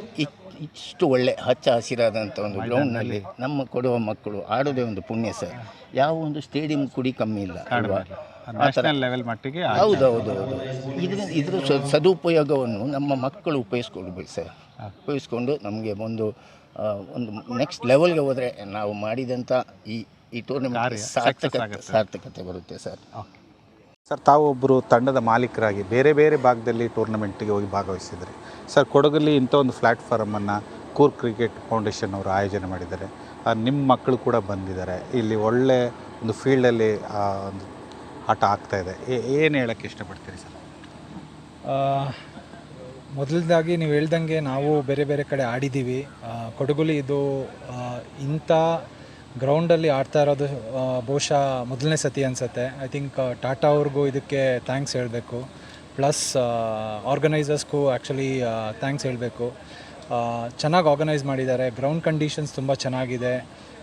S7: ಇಷ್ಟು ಒಳ್ಳೆ ಹಚ್ಚ ಹಸಿರಾದಂಥ ಒಂದು ಗ್ರೌಂಡ್ನಲ್ಲಿ ನಮ್ಮ ಕೊಡುವ ಮಕ್ಕಳು ಆಡೋದೇ ಒಂದು ಪುಣ್ಯ ಸರ್. ಯಾವ ಒಂದು ಸ್ಟೇಡಿಯಂ ಕುಡಿ ಕಮ್ಮಿ ಇಲ್ಲ ಅಲ್ವಾ?
S2: ಲೆವೆಲ್ ಮಟ್ಟಿಗೆ
S7: ಹೌದು ಹೌದು ಹೌದು ಇದರ ಇದ್ರ ಸದುಪಯೋಗವನ್ನು ನಮ್ಮ ಮಕ್ಕಳು ಉಪಯೋಗಿಸ್ಕೊಳ್ಬೇಕು ಸರ್. ಉಪಯೋಗಿಸ್ಕೊಂಡು ನಮಗೆ ಒಂದು ಒಂದು ನೆಕ್ಸ್ಟ್ ಲೆವೆಲ್ಗೆ ಹೋದರೆ ನಾವು ಮಾಡಿದಂಥ ಈ ಈ ಟೂರ್ನಮೆಂಟ್
S2: ಸಾರ್ಥಕ
S7: ಸಾರ್ಥಕತೆ ಸಾರ್ಥಕತೆ ಬರುತ್ತೆ ಸರ್.
S2: ಸರ್, ತಾವು ಒಬ್ಬರು ತಂಡದ ಮಾಲೀಕರಾಗಿ ಬೇರೆ ಬೇರೆ ಭಾಗದಲ್ಲಿ ಟೂರ್ನಮೆಂಟ್ಗೆ ಹೋಗಿ ಭಾಗವಹಿಸಿದ್ರಿ. ಸರ್, ಕೊಡಗಲ್ಲಿ ಇಂಥ ಒಂದು ಪ್ಲ್ಯಾಟ್ಫಾರ್ಮನ್ನು ಕೂರ್ ಕ್ರಿಕೆಟ್ ಫೌಂಡೇಶನ್ ಅವರು ಆಯೋಜನೆ ಮಾಡಿದ್ದಾರೆ. ನಿಮ್ಮ ಮಕ್ಕಳು ಕೂಡ ಬಂದಿದ್ದಾರೆ. ಇಲ್ಲಿ ಒಳ್ಳೆ ಒಂದು ಫೀಲ್ಡಲ್ಲಿ ಒಂದು ಆಟ ಆಗ್ತಾ ಇದೆ. ಏನು ಹೇಳೋಕ್ಕೆ ಇಷ್ಟಪಡ್ತೀರಿ ಸರ್?
S9: ಮೊದಲದಾಗಿ ನೀವು ಹೇಳ್ದಂಗೆ ನಾವು ಬೇರೆ ಬೇರೆ ಕಡೆ ಆಡಿದ್ದೀವಿ. ಕೊಡಗುಲಿ ಇದು ಇಂಥ ಗ್ರೌಂಡಲ್ಲಿ ಆಡ್ತಾ ಇರೋದು ಬಹುಶಃ ಮೊದಲನೇ ಸತಿ ಅನಿಸುತ್ತೆ. ಐ ಥಿಂಕ್ ಟಾಟಾ ಅವ್ರಿಗೂ ಇದಕ್ಕೆ ಥ್ಯಾಂಕ್ಸ್ ಹೇಳಬೇಕು. ಪ್ಲಸ್ ಆರ್ಗನೈಸರ್ಸ್ಗೂ ಆ್ಯಕ್ಚುಲಿ ಥ್ಯಾಂಕ್ಸ್ ಹೇಳಬೇಕು. ಚೆನ್ನಾಗಿ ಆರ್ಗನೈಸ್ ಮಾಡಿದ್ದಾರೆ. ಗ್ರೌಂಡ್ ಕಂಡೀಷನ್ಸ್ ತುಂಬ ಚೆನ್ನಾಗಿದೆ.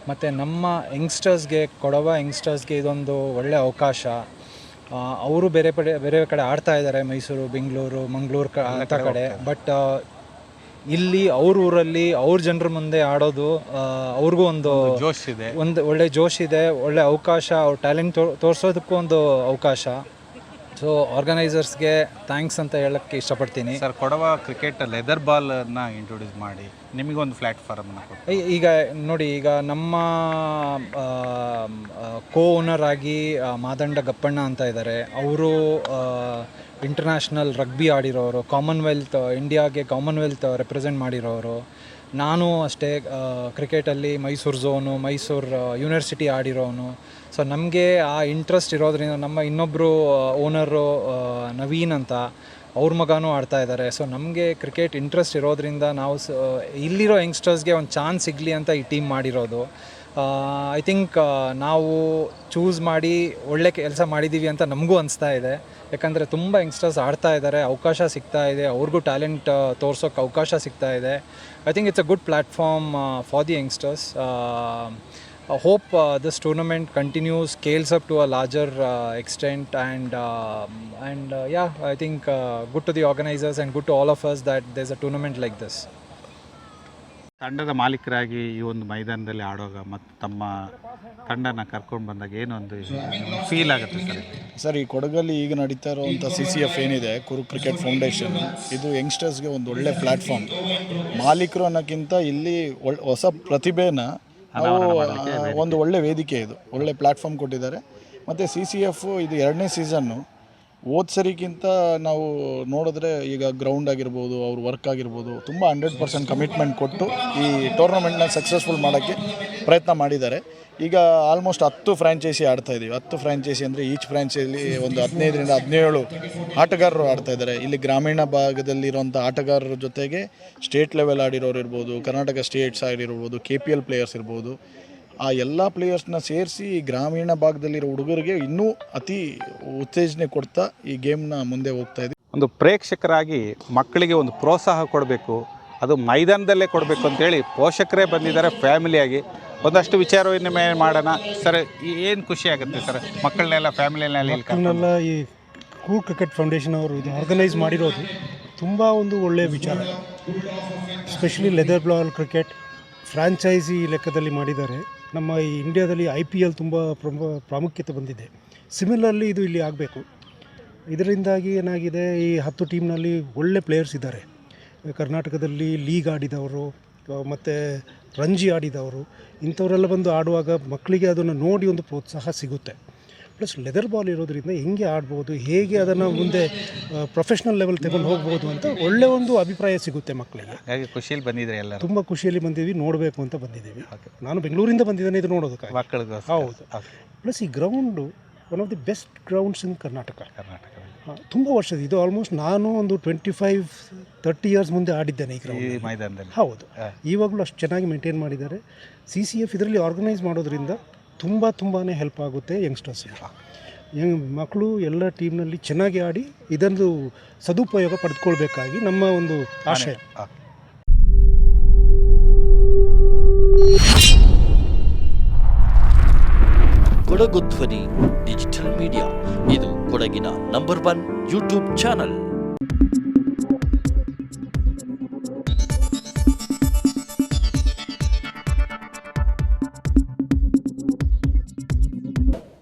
S9: ಮತ್ತು ನಮ್ಮ ಯಂಗ್ಸ್ಟರ್ಸ್ಗೆ ಕೊಡವ ಯಂಗ್ಸ್ಟರ್ಸ್ಗೆ ಇದೊಂದು ಒಳ್ಳೆಯ ಅವಕಾಶ. ಅವರು ಬೇರೆ ಕಡೆ ಬೇರೆ ಕಡೆ ಆಡ್ತಾ ಇದ್ದಾರೆ ಮೈಸೂರು ಬೆಂಗಳೂರು ಮಂಗಳೂರು ಕ ಅಂಥ ಕಡೆ ಬಟ್ ಇಲ್ಲಿ ಅವ್ರ ಊರಲ್ಲಿ ಅವ್ರ ಜನರ ಮುಂದೆ ಆಡೋದು ಅವ್ರಿಗೂ ಒಂದು
S2: ಜೋಶ್ ಇದೆ.
S9: ಒಂದು ಒಳ್ಳೆ ಜೋಶ್ ಇದೆ ಒಳ್ಳೆ ಅವಕಾಶ ಅವ್ರ ಟ್ಯಾಲೆಂಟ್ ತೋ ತೋರಿಸೋದಕ್ಕೂ ಒಂದು ಅವಕಾಶ. ಸೊ ಆರ್ಗನೈಸರ್ಸ್ಗೆ ಥ್ಯಾಂಕ್ಸ್ ಅಂತ ಹೇಳಕ್ಕೆ ಇಷ್ಟಪಡ್ತೀನಿ.
S2: ಸರ್ ಕೊಡವ ಕ್ರಿಕೆಟ್ ಲೆದರ್ ಬಾಲನ್ನು ಇಂಟ್ರೊಡ್ಯೂಸ್ ಮಾಡಿ. ನಿಮಗೊಂದು
S9: ಪ್ಲ್ಯಾಟ್ಫಾರ್ಮ್ನ ಈಗ ನೋಡಿ ಈಗ ನಮ್ಮ ಕೋ ಓನರ್ ಆಗಿ ಮಾದಂಡ ಗಪ್ಪಣ್ಣ ಅಂತ ಇದ್ದಾರೆ ಅವರು ಇಂಟರ್ನ್ಯಾಷನಲ್ ರಗ್ಬಿ ಆಡಿರೋರು ಕಾಮನ್ವೆಲ್ತ್ ಇಂಡಿಯಾಗೆ ಕಾಮನ್ವೆಲ್ತ್ ರೆಪ್ರೆಸೆಂಟ್ ಮಾಡಿರೋರು. ನಾನು ಅಷ್ಟೇ ಕ್ರಿಕೆಟಲ್ಲಿ ಮೈಸೂರು ಝೋನು ಮೈಸೂರು ಯೂನಿವರ್ಸಿಟಿ ಆಡಿರೋನು. ಸೊ ನಮಗೆ ಆ ಇಂಟ್ರೆಸ್ಟ್ ಇರೋದ್ರಿಂದ ನಮ್ಮ ಇನ್ನೊಬ್ಬರು ಓನರು ನವೀನ್ ಅಂತ ಅವ್ರ ಮಗನೂ ಆಡ್ತಾ ಇದ್ದಾರೆ ಸೊ ನಮಗೆ ಕ್ರಿಕೆಟ್ ಇಂಟ್ರೆಸ್ಟ್ ಇರೋದ್ರಿಂದ ನಾವು ಸ ಇಲ್ಲಿರೋ ಯಂಗ್ಸ್ಟರ್ಸ್ಗೆ ಒಂದು ಚಾನ್ಸ್ ಸಿಗಲಿ ಅಂತ ಈ ಟೀಮ್ ಮಾಡಿರೋದು. ಐ ಥಿಂಕ್ ನಾವು ಚೂಸ್ ಮಾಡಿ ಒಳ್ಳೆ ಕೆಲಸ ಮಾಡಿದ್ದೀವಿ ಅಂತ ನಮಗೂ ಅನಿಸ್ತಾ ಇದೆ. ಯಾಕಂದರೆ ತುಂಬ ಯಂಗ್ಸ್ಟರ್ಸ್ ಆಡ್ತಾ ಇದ್ದಾರೆ ಅವಕಾಶ ಸಿಗ್ತಾ ಇದೆ, ಅವ್ರಿಗೂ ಟ್ಯಾಲೆಂಟ್ ತೋರ್ಸೋಕ್ಕೆ ಅವಕಾಶ ಸಿಗ್ತಾ ಇದೆ. I think it's a good platform for the youngsters hope this tournament continues scales up to a larger extent and and yeah I think good to the organisers and good to all of us that does a tournament like this
S2: ತಂಡದ ಮಾಲೀಕರಾಗಿ ಈ ಒಂದು ಮೈದಾನದಲ್ಲಿ ಆಡೋಗ ಮತ್ತು ತಮ್ಮ ತಂಡನ ಕರ್ಕೊಂಡು ಬಂದಾಗ ಏನೊಂದು ಫೀಲ್ ಆಗುತ್ತೆ ಸರ್?
S8: ಸರ್ ಈ ಕೊಡಗಲ್ಲಿ ಈಗ ನಡೀತಾ ಇರುವಂಥ ಸಿ ಸಿ ಎಫ್ ಏನಿದೆ ಕುರು ಕ್ರಿಕೆಟ್ ಫೌಂಡೇಶನ್ ಇದು ಯಂಗ್ಸ್ಟರ್ಸ್ಗೆ ಒಂದು ಒಳ್ಳೆ ಪ್ಲ್ಯಾಟ್ಫಾರ್ಮ್ ಮಾಲೀಕರು ಅನ್ನೋಕ್ಕಿಂತ ಇಲ್ಲಿ ಹೊಸ ಪ್ರತಿಭೆನ ಒಂದು ಒಳ್ಳೆ ವೇದಿಕೆ ಇದು. ಒಳ್ಳೆ ಪ್ಲಾಟ್ಫಾರ್ಮ್ ಕೊಟ್ಟಿದ್ದಾರೆ. ಮತ್ತು ಸಿ ಸಿ ಎಫ್ ಇದು ಎರಡನೇ ಸೀಸನ್ನು ಹೋದ ನಾವು ನೋಡಿದ್ರೆ ಈಗ ಗ್ರೌಂಡ್ ಆಗಿರ್ಬೋದು, ಅವ್ರ ವರ್ಕ್ ಆಗಿರ್ಬೋದು, ತುಂಬ ಹಂಡ್ರೆಡ್ ಪರ್ಸೆಂಟ್ ಕಮಿಟ್ಮೆಂಟ್ ಕೊಟ್ಟು ಈ ಟೂರ್ನಮೆಂಟ್ನ ಸಕ್ಸಸ್ಫುಲ್ ಮಾಡೋಕ್ಕೆ ಪ್ರಯತ್ನ ಮಾಡಿದ್ದಾರೆ. ಈಗ ಆಲ್ಮೋಸ್ಟ್ ಹತ್ತು ಫ್ರ್ಯಾಂಚೈಸಿ ಆಡ್ತಾ ಇದ್ದೀವಿ ಹತ್ತು ಫ್ರ್ಯಾಂಚೈಸಿ ಅಂದರೆ ಈಚ್ ಫ್ರ್ಯಾಂಚೈಸಿಲಿ ಒಂದು ಹದಿನೈದರಿಂದ ಹದಿನೇಳು ಆಟಗಾರರು ಆಡ್ತಾ ಇದ್ದಾರೆ. ಇಲ್ಲಿ ಗ್ರಾಮೀಣ ಭಾಗದಲ್ಲಿರುವಂಥ ಆಟಗಾರರ ಜೊತೆಗೆ ಸ್ಟೇಟ್ ಲೆವೆಲ್ ಆಡಿರೋರು ಇರ್ಬೋದು, ಕರ್ನಾಟಕ ಸ್ಟೇಟ್ಸ್ ಆಗಿರ್ಬೋದು ಕೆ ಪಿ ಎಲ್ ಪ್ಲೇಯರ್ಸ್ ಇರ್ಬೋದು. ಆ ಎಲ್ಲ ಪ್ಲೇಯರ್ಸ್ನ ಸೇರಿಸಿ ಗ್ರಾಮೀಣ ಭಾಗದಲ್ಲಿರೋ ಹುಡುಗರಿಗೆ ಇನ್ನೂ ಅತಿ ಉತ್ತೇಜನೆ ಕೊಡ್ತಾ ಈ ಗೇಮ್ನ ಮುಂದೆ ಹೋಗ್ತಾ ಇದೆ.
S2: ಒಂದು ಪ್ರೇಕ್ಷಕರಾಗಿ ಮಕ್ಕಳಿಗೆ ಒಂದು ಪ್ರೋತ್ಸಾಹ ಕೊಡಬೇಕು ಅದು ಮೈದಾನದಲ್ಲೇ ಕೊಡಬೇಕು ಅಂತೇಳಿ ಪೋಷಕರೇ ಬಂದಿದ್ದಾರೆ ಫ್ಯಾಮಿಲಿಯಾಗಿ ಒಂದಷ್ಟು ವಿಚಾರ ವಿನಿಮಯ ಮಾಡೋಣ. ಸರ್ ಏನು ಖುಷಿ ಆಗುತ್ತೆ ಸರ್ ಮಕ್ಕಳನ್ನೆಲ್ಲ ಫ್ಯಾಮಿಲಿನಲ್ಲಿ
S10: ಮಕ್ಕಳನ್ನೆಲ್ಲ ಈ ಕೂ ಕ್ರಿಕೆಟ್ ಫೌಂಡೇಶನ್ ಅವರು ಇದು ಆರ್ಗನೈಸ್ ಮಾಡಿರೋದು ತುಂಬ ಒಂದು ಒಳ್ಳೆಯ ವಿಚಾರ. Specially leather ball cricket franchise ಲೆಕ್ಕದಲ್ಲಿ ಮಾಡಿದ್ದಾರೆ. ನಮ್ಮ ಈ ಇಂಡಿಯಾದಲ್ಲಿ ಐ ಪಿ ಎಲ್ ತುಂಬ ಪ್ರಮು ಪ್ರಾಮುಖ್ಯತೆ ಬಂದಿದೆ. ಸಿಮಿಲರ್ಲಿ ಇದು ಇಲ್ಲಿ ಆಗಬೇಕು. ಇದರಿಂದಾಗಿ ಏನಾಗಿದೆ, ಈ ಹತ್ತು ಟೀಮ್ನಲ್ಲಿ ಒಳ್ಳೆ ಪ್ಲೇಯರ್ಸ್ ಇದ್ದಾರೆ. ಕರ್ನಾಟಕದಲ್ಲಿ ಲೀಗ್ ಆಡಿದವರು, ಮತ್ತು ರಂಜಿ ಆಡಿದವರು, ಇಂಥವರೆಲ್ಲ ಬಂದು ಆಡುವಾಗ ಮಕ್ಕಳಿಗೆ ಅದನ್ನು ನೋಡಿ ಒಂದು ಪ್ರೋತ್ಸಾಹ ಸಿಗುತ್ತೆ. ಪ್ಲಸ್ ಲೆದರ್ ಬಾಲ್ ಇರೋದ್ರಿಂದ ಹೆಂಗೆ ಆಡ್ಬೋದು ಹೇಗೆ ಅದನ್ನು ಮುಂದೆ ಪ್ರೊಫೆಷ್ನಲ್ ಲೆವೆಲ್ ತಗೊಂಡು ಹೋಗ್ಬೋದು ಅಂತ ಒಳ್ಳೆ ಒಂದು ಅಭಿಪ್ರಾಯ ಸಿಗುತ್ತೆ ಮಕ್ಕಳಿಗೆ.
S2: ಹಾಗೆ ಖುಷಿಯಲ್ಲಿ ಬಂದಿದ್ರೆ ಎಲ್ಲ
S10: ತುಂಬ ಖುಷಿಯಲ್ಲಿ ಬಂದಿದ್ದೀವಿ ನೋಡಬೇಕು ಅಂತ ಬಂದಿದ್ದೀವಿ. ನಾನು ಬೆಂಗಳೂರಿಂದ ಬಂದಿದ್ದೇನೆ ಇದು ನೋಡೋದಕ್ಕೆ
S2: ಮಕ್ಕಳಿಗೆ
S10: ಹೌದು. ಪ್ಲಸ್ ಈ ground one of the best grounds in Karnataka
S2: Karnataka
S10: ತುಂಬ ವರ್ಷದ ಇದು ಆಲ್ಮೋಸ್ಟ್ ನಾನು ಒಂದು ಟ್ವೆಂಟಿ ಫೈವ್ ತರ್ಟಿ ಇಯರ್ಸ್ ಮುಂದೆ ಆಡಿದ್ದೇನೆ ಈ
S2: ಈ
S10: ಗ್ರೌಂಡ್
S2: ಮೈದಾನದಲ್ಲಿ.
S10: ಹೌದು. ಇವಾಗಲೂ ಅಷ್ಟು ಚೆನ್ನಾಗಿ ಮೇಂಟೈನ್ ಮಾಡಿದ್ದಾರೆ. ಸಿ ಸಿ ಎಫ್ ಇದರಲ್ಲಿ ಆರ್ಗನೈಸ್ ಮಾಡೋದ್ರಿಂದ ತುಂಬ ತುಂಬಾ ಹೆಲ್ಪ್ ಆಗುತ್ತೆ ಯಂಗ್ಸ್ಟರ್ಸ್ಗೆ ಯಂಗ್ ಮಕ್ಕಳು ಎಲ್ಲ ಟೀಮ್ನಲ್ಲಿ ಚೆನ್ನಾಗಿ ಆಡಿ ಇದೊಂದು ಸದುಪಯೋಗ ಪಡೆದುಕೊಳ್ಬೇಕಾಗಿ ನಮ್ಮ ಒಂದು ಆಶಯ
S1: ಕೊಡಗು ಧ್ವನಿ ಡಿಜಿಟಲ್ ಮೀಡಿಯಾ ಇದು ಕೊಡಗಿನ ನಂಬರ್ ಒನ್ ಯೂಟ್ಯೂಬ್ ಚಾನಲ್